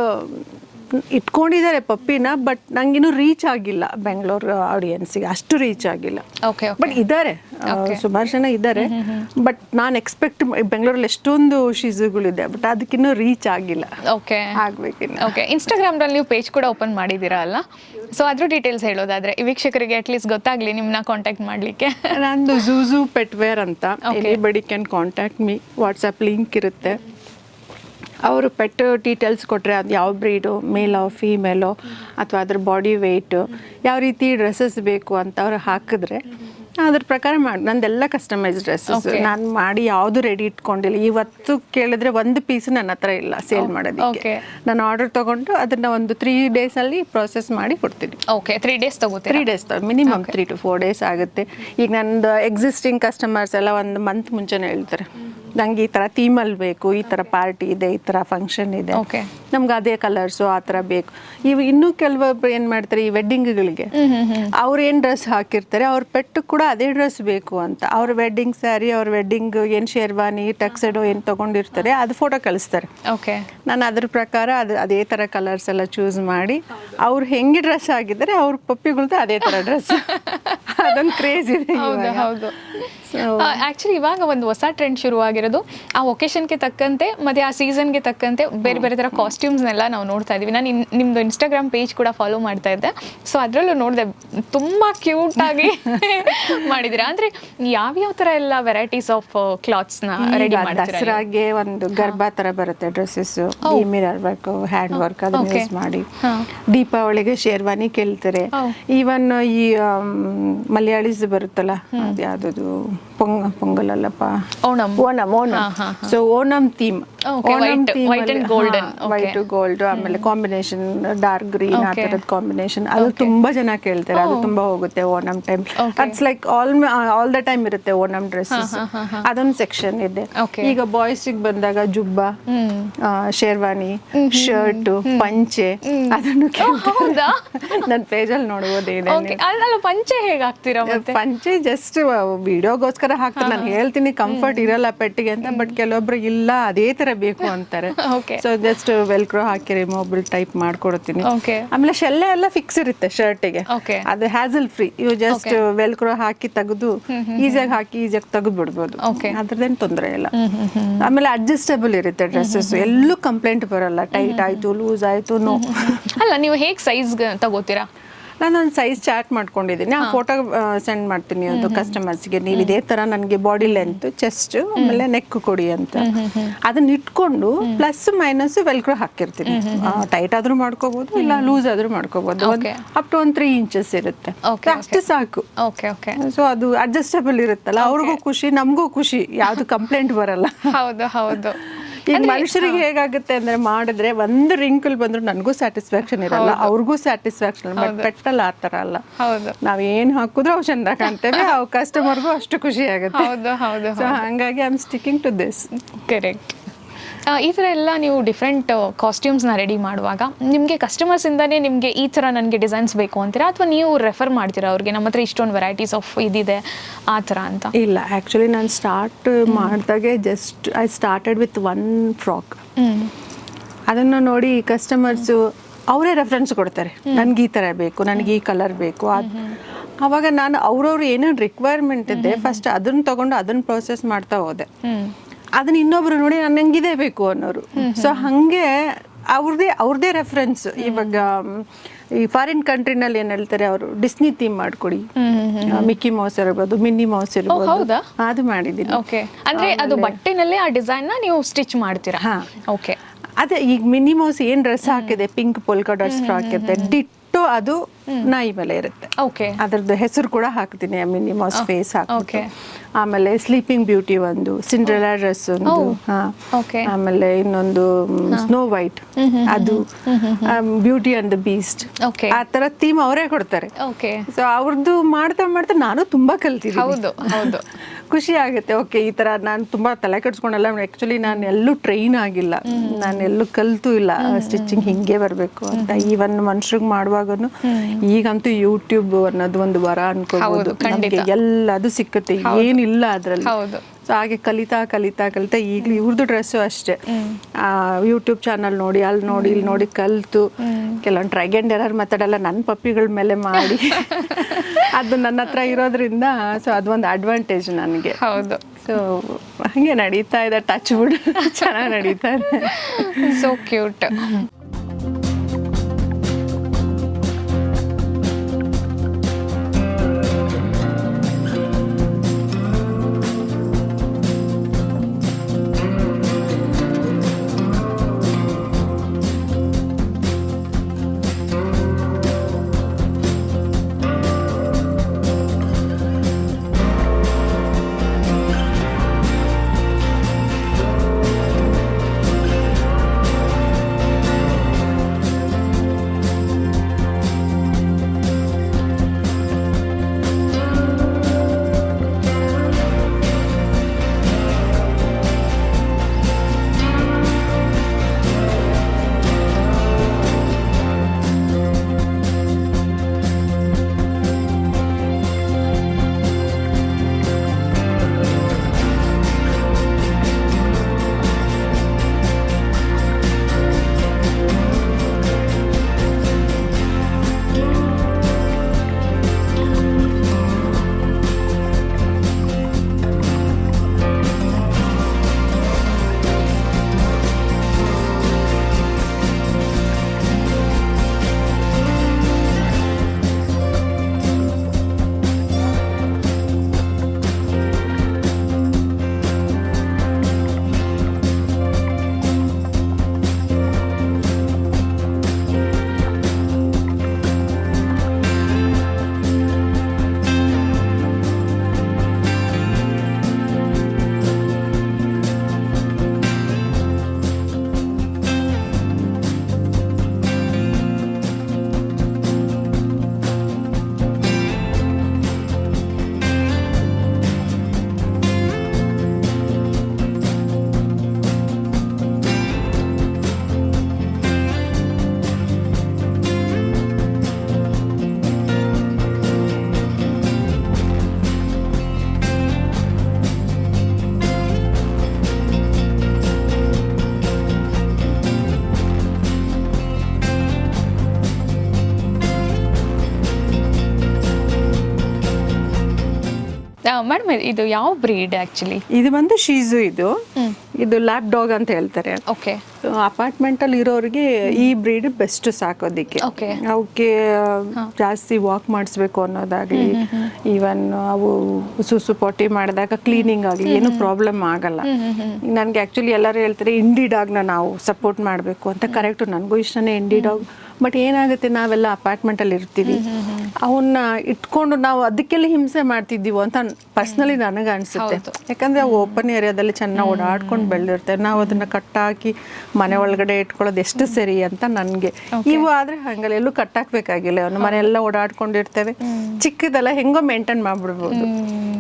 S2: ಇಟ್ಕೊಂಡಿದ್ದಾರೆ ಪಪ್ಪಿನ ಬಟ್ ನಂಗಿನ್ನೂ ರೀಚ್ ಆಗಿಲ್ಲ ಬೆಂಗಳೂರು ಆಡಿಯನ್ಸಿಗೆ ಅಷ್ಟು ರೀಚ್ ಆಗಿಲ್ಲ.
S1: ಓಕೆ
S2: ಬಟ್ ಇದ್ದಾರೆ. ಸುಮಾರು ಜನ ಇದ್ದಾರೆ. ಬಟ್ ನಾನು ಎಕ್ಸ್ಪೆಕ್ಟ್ ಬೆಂಗಳೂರಲ್ಲಿ ಎಷ್ಟೊಂದು ಶಿಝುಗಳಿದೆ ಬಟ್ ಅದಕ್ಕಿನ್ನೂ ರೀಚ್ ಆಗಿಲ್ಲ.
S1: ಓಕೆ
S2: ಆಗ್ಬೇಕಿನ್ನು.
S1: ಓಕೆ ಇನ್ಸ್ಟಾಗ್ರಾಮ್ನಲ್ಲಿ ನೀವು ಪೇಜ್ ಕೂಡ ಓಪನ್ ಮಾಡಿದ್ದೀರಾ ಅಲ್ಲ? ಸೊ ಅದ್ರ ಡೀಟೇಲ್ಸ್ ಹೇಳೋದಾದ್ರೆ ವೀಕ್ಷಕರಿಗೆ ಅಟ್ಲೀಸ್ಟ್ ಗೊತ್ತಾಗ್ಲಿ ನಿಮ್ಮನ್ನ ಕಾಂಟ್ಯಾಕ್ಟ್ ಮಾಡಲಿಕ್ಕೆ.
S2: ನಂದು ಜೂಜು ಪೆಟ್ವೇರ್ ಅಂತ. Anybody can contact me WhatsApp link ಇರುತ್ತೆ. ಅವರು ಪೆಟ್ ಡೀಟೇಲ್ಸ್ ಕೊಟ್ಟರೆ ಅದು ಯಾವ ಬ್ರೀಡು ಮೇಲೋ ಫೀಮೇಲೋ ಅಥವಾ ಅದ್ರ ಬಾಡಿ ವೆಯ್ಟು ಯಾವ ರೀತಿ ಡ್ರೆಸ್ಸಸ್ ಬೇಕು ಅಂತ ಅವ್ರು ಹಾಕಿದ್ರೆ ಅದ್ರ ಪ್ರಕಾರ ಮಾಡಿ. ನಂದೆಲ್ಲ ಕಸ್ಟಮೈಸ್ ಡ್ರೆಸ್ಸಸ್ ನಾನು ಮಾಡಿ ಯಾವುದು ರೆಡಿ ಇಟ್ಕೊಂಡಿಲ್ಲ. ಇವತ್ತು ಕೇಳಿದ್ರೆ ಒಂದು ಪೀಸ್ ನನ್ನ ಹತ್ರ ಇಲ್ಲ ಸೇಲ್ ಮಾಡೋದಕ್ಕೆ.
S1: Okay.
S2: ನಾನು ಆರ್ಡರ್ ತಗೊಂಡು ಅದನ್ನು ಒಂದು ತ್ರೀ ಅಲ್ಲಿ ಪ್ರೋಸೆಸ್ ಮಾಡಿ ಕೊಡ್ತೀನಿ.
S1: ಓಕೆ ತ್ರೀ ಡೇಸ್ ತಗೋತೀನಿ
S2: three days minimum three to four days ಆಗುತ್ತೆ. ಈಗ ನಂದು ಎಕ್ಸಿಸ್ಟಿಂಗ್ ಕಸ್ಟಮರ್ಸ್ ಎಲ್ಲ ಒಂದು ಮಂತ್ ಮುಂಚೆನೇ ಹೇಳ್ತಾರೆ. ನಂಗೆ ಈ ಥರ ಥೀಮಲ್ಲಿ ಬೇಕು ಈ ಥರ ಪಾರ್ಟಿ ಇದೆ ಈ ಥರ ಫಂಕ್ಷನ್ ಇದೆ.
S1: ಓಕೆ
S2: ನಮ್ಗೆ ಅದೇ ಕಲರ್ಸು ಆ ಥರ ಬೇಕು. ಇವು ಇನ್ನೂ ಕೆಲವೊಬ್ರು ಏನು ಮಾಡ್ತಾರೆ ಈ ವೆಡ್ಡಿಂಗ್ಗಳಿಗೆ ಅವ್ರು ಏನು ಡ್ರೆಸ್ ಹಾಕಿರ್ತಾರೆ ಅವ್ರ ಪೆಟ್ಟು ಕೂಡ ಅದೇ ಡ್ರೆಸ್ ಬೇಕು ಅಂತ. ಅವ್ರ ವೆಡ್ಡಿಂಗ್ ಸ್ಯಾರಿ ಅವ್ರ ವೆಡ್ಡಿಂಗ್ ಏನು ಶೇರ್ವಾನಿ ಟಕ್ಸೆಡೋ ಏನು ತೊಗೊಂಡಿರ್ತಾರೆ ಅದು ಫೋಟೋ ಕಳಿಸ್ತಾರೆ.
S1: ಓಕೆ
S2: ನಾನು ಅದ್ರ ಪ್ರಕಾರ ಅದು ಅದೇ ಥರ ಕಲರ್ಸ್ ಎಲ್ಲ ಚೂಸ್ ಮಾಡಿ ಅವ್ರು ಹೆಂಗೆ ಡ್ರೆಸ್ ಆಗಿದ್ರೆ ಅವ್ರ ಪಪ್ಪಿಗಳ್ದು ಅದೇ ಥರ ಡ್ರೆಸ್ (laughs) ಅದೊಂದು ಕ್ರೇಜ್ ಇದೆ
S1: ಹೌದು ಹೌದು. ಆಕ್ಚುಲಿ ಇವಾಗ ಒಂದು ಹೊಸ ಟ್ರೆಂಡ್ ಶುರುವಾಗಿರೋದು ಆ ಒಕೇಶನ್ಗೆ ತಕ್ಕಂತೆ ಮತ್ತೆ ಆ ಸೀಸನ್ಗೆ ತಕ್ಕಂತೆ ಬೇರೆ ಬೇರೆ ಥರ ಕಾಸ್ಟ್ಯೂಮ್ಸ್ನೆಲ್ಲ ನಾವು ನೋಡ್ತಾ ಇದೀವಿ ನಾನು ನಿಮ್ಮದು ನಿಮ್ದು ಇನ್ಸ್ಟಾಗ್ರಾಮ್ ಪೇಜ್ ಕೂಡ ಫಾಲೋ ಮಾಡ್ತಾ ಇದ್ದೆ. ಸೊ ಅದರಲ್ಲೂ ನೋಡಿದೆ ತುಂಬಾ ಕ್ಯೂಟ್ ಆಗಿ (laughs) ಮಾಡಿದ್ದೀರಾ? ಅಂದ್ರೆ ಯಾವ್ಯಾವ ಥರ ಎಲ್ಲ ವೆರೈಟೀಸ್ ಆಫ್ ಕ್ಲಾತ್ಸ್ನ ರೆಡಿ
S2: ದಸರಾಗೆ ಒಂದು ಗರ್ಭ ತರ ಬರುತ್ತೆ dresses mirror work hand work ಅದನ್ನ ಯೂಸ್ ಮಾಡಿ. ದೀಪಾವಳಿಗೆ ಶೇರ್ವಾನಿ ಕೇಳ್ತಾರೆ. ಈವನ್ ಈ ಮಲಯಾಳೀಸ್ ಬರುತ್ತಲ್ಲ ಯಾವ್ದದು? ಯಾವ್ದು ಪೊಂಗ ಪೊಂಗಲ್ ಅಲ್ಲಪ್ಪ
S1: Onam
S2: Onam. Onam so Onam theme
S1: Onam theme.
S2: White gold ಆಮೇಲೆ ಕಾಂಬಿನೇಷನ್ ಡಾರ್ಕ್ ಗ್ರೀನ್ ಆ. ತರದ ಕಾಂಬಿನೇಷನ್ ಅದು ತುಂಬಾ ಜನ ಕೇಳ್ತಾರೆ ಅದು ತುಂಬಾ ಹೋಗುತ್ತೆ Onam time it's like all all the time ಇರುತ್ತೆ ಓಣಂ ಡ್ರೆಸ್ಸಸ್ ಅದೊಂದು ಸೆಕ್ಷನ್ ಇದೆ.
S1: ಈಗ
S2: ಈಗ ಬಾಯ್ಸಿಗೆ ಬಂದಾಗ ಜುಬ್ಬ ಶೇರ್ವಾನಿ ಶರ್ಟ್ ಪಂಚೆ ಅದನ್ನು
S1: ಕೇಳ್ತಾರೆ.
S2: ನನ್ನ ಪೇಜಲ್ಲಿ ನೋಡ್ಬೋದೇನೆ
S1: ಪಂಚೆ ಅಲ್ಲ ಪಂಚೆ ಹೇಗಾಗ್ತೀರಾ ಮತ್ತೆ?
S2: ಪಂಚೆ ಜಸ್ಟ್ ವಿಡಿಯೋಗೋಸ್ಕರ ಹಾಕ್ತಾರೆ ನಾನು ಹೇಳ್ತೀನಿ ಕಂಫರ್ಟ್ ಇರಲ್ಲ ಪೆಟ್ಟಿಗೆ ಅಂತ ಬಟ್ ಕೆಲವೊಬ್ರು ಇಲ್ಲ ಅದೇ ತರ ಬೇಕು ಅಂತಾರೆ. ಸೊ ಜಸ್ಟ್ ವೆಲ್ಕ್ರೋ ಹಾಕಿ ರಿಮೋಬಲ್ ಟೈಪ್ ಮಾಡ್ಕೊಡ್ತೀನಿ. ಆಮೇಲೆ ಶೆಲ್ಲೆ ಎಲ್ಲ ಫಿಕ್ಸ್ ಇರುತ್ತೆ ಶರ್ಟ್ಗೆ. ಅದು ಹ್ಯಾಸಲ್ ಫ್ರೀ ಇವು ಜಸ್ಟ್ ವೆಲ್ಕ್ರೋ ಹಾಕಿ ತೆಗೆದು ಈಸಿಯಾಗಿ ಹಾಕಿ ಈಸಿಯಾಗಿ ತೆಗೆದು ಬಿಡ್ಬೋದು. ಅದ್ರದ್ದೇನು ತೊಂದರೆ ಇಲ್ಲ. ಆಮೇಲೆ ಅಡ್ಜಸ್ಟಬಲ್ ಇರುತ್ತೆ ಡ್ರೆಸ್ಸಸ್ ಎಲ್ಲೂ ಕಂಪ್ಲೇಂಟ್ ಬರಲ್ಲ. ಟೈಟ್ ಆಯ್ತು ಲೂಸ್ ಆಯ್ತು ನೋ (laughs)
S1: ಅಲ್ಲ ನೀವು ಹೇಗೆ ಸೈಜ್ ತಗೋತೀರಾ?
S2: ನಾನೊಂದು ಸೈಜ್ ಚಾರ್ಟ್ ಮಾಡ್ಕೊಂಡಿದ್ದೀನಿ ಆ ಫೋಟೋ ಸೆಂಡ್ ಮಾಡ್ತೀನಿ ಒಂದು ಕಸ್ಟಮರ್ಸ್ಗೆ ನೀವು ಇದೇ ತರ ನನಗೆ ಬಾಡಿ ಲೆಂತ್ ಚೆಸ್ಟ್ ಆಮೇಲೆ ನೆಕ್ ಕೊಡಿ ಅಂತ. ಅದನ್ನ ಇಟ್ಕೊಂಡು ಪ್ಲಸ್ ಮೈನಸ್ ವೆಲ್ಕ್ರೋ ಹಾಕಿರ್ತೀನಿ. ಟೈಟ್ ಆದರೂ ಮಾಡ್ಕೋಬಹುದು ಇಲ್ಲ ಲೂಸ್ ಆದರೂ ಮಾಡ್ಕೋಬಹುದು. ಅಪ್ ಟು ಒಂದು ತ್ರೀ ಇಂಚಸ್ ಇರುತ್ತೆ. ಅಷ್ಟು ಸಾಕು. ಸೊ ಅದು ಅಡ್ಜಸ್ಟಬಲ್ ಇರುತ್ತಲ್ಲ ಅವ್ರಿಗೂ ಖುಷಿ ನಮಗೂ ಖುಷಿ. ಯಾವ್ದು ಕಂಪ್ಲೇಂಟ್ ಬರಲ್ಲ.
S1: ಹೌದು ಹೌದು.
S2: ಈಗ ಮನುಷ್ಯರಿಗೆ ಹೇಗಾಗುತ್ತೆ ಅಂದ್ರೆ ಮಾಡಿದ್ರೆ ಒಂದು ರಿಂಕಲ್ ಬಂದ್ರು ನನಗೂ ಸ್ಯಾಟಿಸ್ಫ್ಯಾಕ್ಷನ್ ಇರಲ್ಲ ಅವ್ರಿಗೂ ಸ್ಯಾಟಿಸ್ಫ್ಯಾಕ್ಷನ್ ಬಟ್ ಪೆಟ್ಟಲ್ಲ ಆ ತರ ಅಲ್ಲ.
S1: ಹೌದು.
S2: ನಾವ್ ಏನ್ ಹಾಕಿದ್ರು ಅವು ಚಂದ ಕಾಣ್ತೇವೆ ಅವ್ ಕಸ್ಟಮರ್ಗೂ ಅಷ್ಟು ಖುಷಿ ಆಗುತ್ತೆ.
S1: ಹೌದು ಹೌದು
S2: ಸೊ ಹಂಗಾಗಿ I am sticking to this
S1: correct ಈ ಥರ ಎಲ್ಲ ನೀವು ಡಿಫ್ರೆಂಟ್ ಕಾಸ್ಟ್ಯೂಮ್ಸ್ನ ರೆಡಿ ಮಾಡುವಾಗ ನಿಮಗೆ ಕಸ್ಟಮರ್ಸಿಂದನೇ ನಿಮಗೆ ಈ ಥರ ನನಗೆ ಡಿಸೈನ್ಸ್ ಬೇಕು ಅಂತೀರಾ? ಅಥವಾ ನೀವು ರೆಫರ್ ಮಾಡ್ತೀರಾ ಅವ್ರಿಗೆ? ನಮ್ಮ ಹತ್ರ ಇಷ್ಟೊಂದು ವೆರೈಟೀಸ್ ಆಫ್ ಇದಿದೆ ಆ ಥರ ಅಂತ.
S2: ಇಲ್ಲ ಆ್ಯಕ್ಚುಲಿ ನಾನು start ಮಾಡಿದಾಗೆ just I started with one frock ಅದನ್ನು ನೋಡಿ ಕಸ್ಟಮರ್ಸು ಅವರೇ ರೆಫರೆನ್ಸ್ ಕೊಡ್ತಾರೆ. ನನಗೆ ಈ ಥರ ಬೇಕು ನನಗೆ ಈ ಕಲರ್ ಬೇಕು. ಅದು ಅವಾಗ ನಾನು ಅವ್ರವ್ರು ಏನೇನು ರಿಕ್ವೈರ್ಮೆಂಟ್ ಇದೆ ಫಸ್ಟ್ ಅದನ್ನು ತಗೊಂಡು ಅದನ್ನು ಪ್ರೊಸೆಸ್ ಮಾಡ್ತಾ ಹೋದೆ. ಅದನ್ನ ಇನ್ನೊಬ್ರು ನೋಡಿ ನಾನು ನಂಗಿದೆ ಬೇಕು ಅನ್ನೋರು. ಸೊ ಹಂಗೆ ಅವ್ರದೇ ಅವ್ರದೇ ರೆಫರೆನ್ಸ್ ಇವಾಗ ಈ ಫಾರಿನ್ ಕಂಟ್ರಿನಲ್ಲಿ ಏನ್ ಹೇಳ್ತಾರೆ ಅವರು? ಡಿಸ್ನಿ ಥೀಮ್ ಮಾಡ್ಕೊಡಿ. ಮಿಕ್ಕಿ ಮೌಸ್ ಇರಬಹುದು ಮಿನ್ನಿ ಮೌಸ್ ಇರಬಹುದು
S1: ಹೌದಾ?
S2: ಅದು ಮಾಡಿದ್ದೀನಿ.
S1: ಓಕೆ ಅಂದ್ರೆ ಅದು ಬಟ್ಟೆನಲ್ಲೇ ಆ ಡಿಸೈನ್ನ ನೀವು ಸ್ಟಿಚ್ ಮಾಡ್ತೀರಾ?
S2: ಹಾ.
S1: ಓಕೆ
S2: ಅದೇ ಈಗ ಮಿನಿ ಮೌಸ್ ಏನ್ ಡ್ರೆಸ್ ಹಾಕಿದೆ? ಪಿಂಕ್ ಪೋಲ್ಕ ಡ್ರೆಸ್ ಹಾಕಿದೆ ಡಿಟ್ಟು ಅದು ನಾಯಿ ಮೇಲೆ ಇರುತ್ತೆ.
S1: ಓಕೆ.
S2: ಅದ್ರದ್ದು ಹೆಸರು ಕೂಡ ಹಾಕ್ತೀನಿ ಮಿನಿ ಮೌಸ್ ಫೇಸ್ ಹಾಕಿ ಆಮೇಲೆ ಸ್ಲೀಪಿಂಗ್ ಬ್ಯೂಟಿ ಒಂದು ಸಿಂಡ್ರೆಲಾ ಡ್ರೆಸ್ ಒಂದು. ಆಮೇಲೆ ಇನ್ನೊಂದು ಸ್ನೋ ವೈಟ್ ಅದು ಬ್ಯೂಟಿ ಅಂಡ್ ದ ಬೀಸ್ಟ್. ಆ ತರ ಥೀಮ್ ಅವರೇ ಕೊಡ್ತಾರೆ. ಸೊ ಅವ್ರದ್ದು ಮಾಡ್ತಾ ಮಾಡ್ತಾ ನಾನು ತುಂಬಾ ಕಲ್ತಿದ್ದೀನಿ.
S1: ಹೌದು ಹೌದು. (laughs)
S2: ಖುಷಿ ಆಗುತ್ತೆ ಓಕೆ ಈ ತರ ನಾನು ತುಂಬಾ ತಲೆ ಕೆಡ್ಸ್ಕೊಂಡಲ್ಲ ಆಕ್ಚುಲಿ ನಾನು ಎಲ್ಲೂ ಟ್ರೈನ್ ಆಗಿಲ್ಲ. ನಾನು ಎಲ್ಲೂ ಕಲ್ತು ಇಲ್ಲ ಸ್ಟಿಚಿಂಗ್ ಹಿಂಗೆ ಬರಬೇಕು ಅಂತ. ಈವನ್ ಮನುಷ್ಯರಿಗೆ ಮಾಡುವಾಗನು ಈಗಂತೂ ಯೂಟ್ಯೂಬ್ ಅನ್ನೋದು ಒಂದು ವರ ಅನ್ಕೋಬಹುದು. ಎಲ್ಲದು ಸಿಕ್ಕುತ್ತೆ ಏನಿಲ್ಲ ಅದ್ರಲ್ಲಿ. ಸೊ ಹಾಗೆ ಕಲಿತಾ ಕಲಿತಾ ಕಲಿತಾ ಈಗಲೂ ಇವ್ರದ್ದು ಡ್ರೆಸ್ಸು ಅಷ್ಟೇ. ಯೂಟ್ಯೂಬ್ ಚಾನಲ್ ನೋಡಿ ಅಲ್ಲಿ ನೋಡಿ ಇಲ್ಲಿ ನೋಡಿ ಕಲಿತು. ಕೆಲವೊಂದು ಟ್ರೈ ಆ್ಯಂಡ್ ಎರರ್ ಮೆಥಡ್ ಎಲ್ಲ ನನ್ನ ಪಪ್ಪಿಗಳ ಮೇಲೆ ಮಾಡಿ. (laughs) ಅದು ನನ್ನ ಹತ್ರ ಇರೋದ್ರಿಂದ ಸೊ ಅದೊಂದು ಅಡ್ವಾಂಟೇಜ್ ನನಗೆ.
S1: ಹೌದು.
S2: ಸೊ ಹಾಗೆ ನಡೀತಾ ಇದೆ ಟಚ್ ವುಡ್ ಚೆನ್ನಾಗಿ ನಡೀತಾ ಇದೆ.
S1: ಸೊ ಕ್ಯೂಟ್ ಮೇಡಮ್ ಇದು ಯಾವ ಬ್ರೀಡ್ ಆಕ್ಚುಲಿ
S2: ಇದು ಬಂದು ಶೀಸು ಇದು. ಇದು ಲ್ಯಾಪ್ ಡಾಗ್ ಅಂತ ಹೇಳ್ತಾರೆ.
S1: ಓಕೆ
S2: ಅಪಾರ್ಟ್ಮೆಂಟ್ ಅಲ್ಲಿ ಇರೋರಿಗೆ ಈ ಬ್ರೀಡ್ ಬೆಸ್ಟ್ ಸಾಕೋದಿಕ್ಕೆ.
S1: ಓಕೆ
S2: ಅವಕ್ಕೆ ಜಾಸ್ತಿ ವಾಕ್ ಮಾಡಿಸ್ಬೇಕು ಅನ್ನೋದಾಗ್ಲಿ ಈವನ್ ಅವು ಸುಸು ಪೊಟ್ಟಿ ಮಾಡಿದಾಗ ಕ್ಲೀನಿಂಗ್ ಆಗಲಿ ಏನು ಪ್ರಾಬ್ಲಮ್ ಆಗಲ್ಲ. ನನಗೆ ಆಕ್ಚುಲಿ ಎಲ್ಲರೂ ಹೇಳ್ತಾರೆ ಇಂಡಿ ಡಾಗ್ನ ನಾವು ಸಪೋರ್ಟ್ ಮಾಡಬೇಕು ಅಂತ. ಕರೆಕ್ಟ್ ನನಗೂ ಇಷ್ಟನೇ ಇಂಡಿ ಡಾಗ್ ಬಟ್ ಏನಾಗುತ್ತೆ ನಾವೆಲ್ಲ ಅಪಾರ್ಟ್ಮೆಂಟ್ ಅಲ್ಲಿ ಇರ್ತೀವಿ. ಅವನ್ನ ಇಟ್ಕೊಂಡು ನಾವು ಅದಕ್ಕೆಲ್ಲ ಹಿಂಸೆ ಮಾಡ್ತಿದ್ದೀವೋ ಅಂತ ಪರ್ಸ್ನಲಿ ನನಗೆ ಅನಿಸುತ್ತೆ. ಯಾಕಂದರೆ ಅವು ಓಪನ್ ಏರಿಯಾದಲ್ಲಿ ಚೆನ್ನಾಗಿ ಓಡಾಡ್ಕೊಂಡು ಬೆಳೆದಿರ್ತವೆ ನಾವು ಅದನ್ನ ಕಟ್ಟಾಕಿ ಮನೆ ಒಳಗಡೆ ಇಟ್ಕೊಳ್ಳೋದು ಎಷ್ಟು ಸರಿ ಅಂತ ನನಗೆ. ಇವು ಆದರೆ ಹಂಗಲ್ಲ ಎಲ್ಲೂ ಕಟ್ಟಾಕಬೇಕಾಗಿಲ್ಲ. ಅವನು ಮನೆ ಎಲ್ಲ ಓಡಾಡ್ಕೊಂಡಿರ್ತೇವೆ. ಚಿಕ್ಕದೆಲ್ಲ ಹೆಂಗೋ ಮೇಂಟೈನ್ ಮಾಡಿಬಿಡ್ಬೋದು.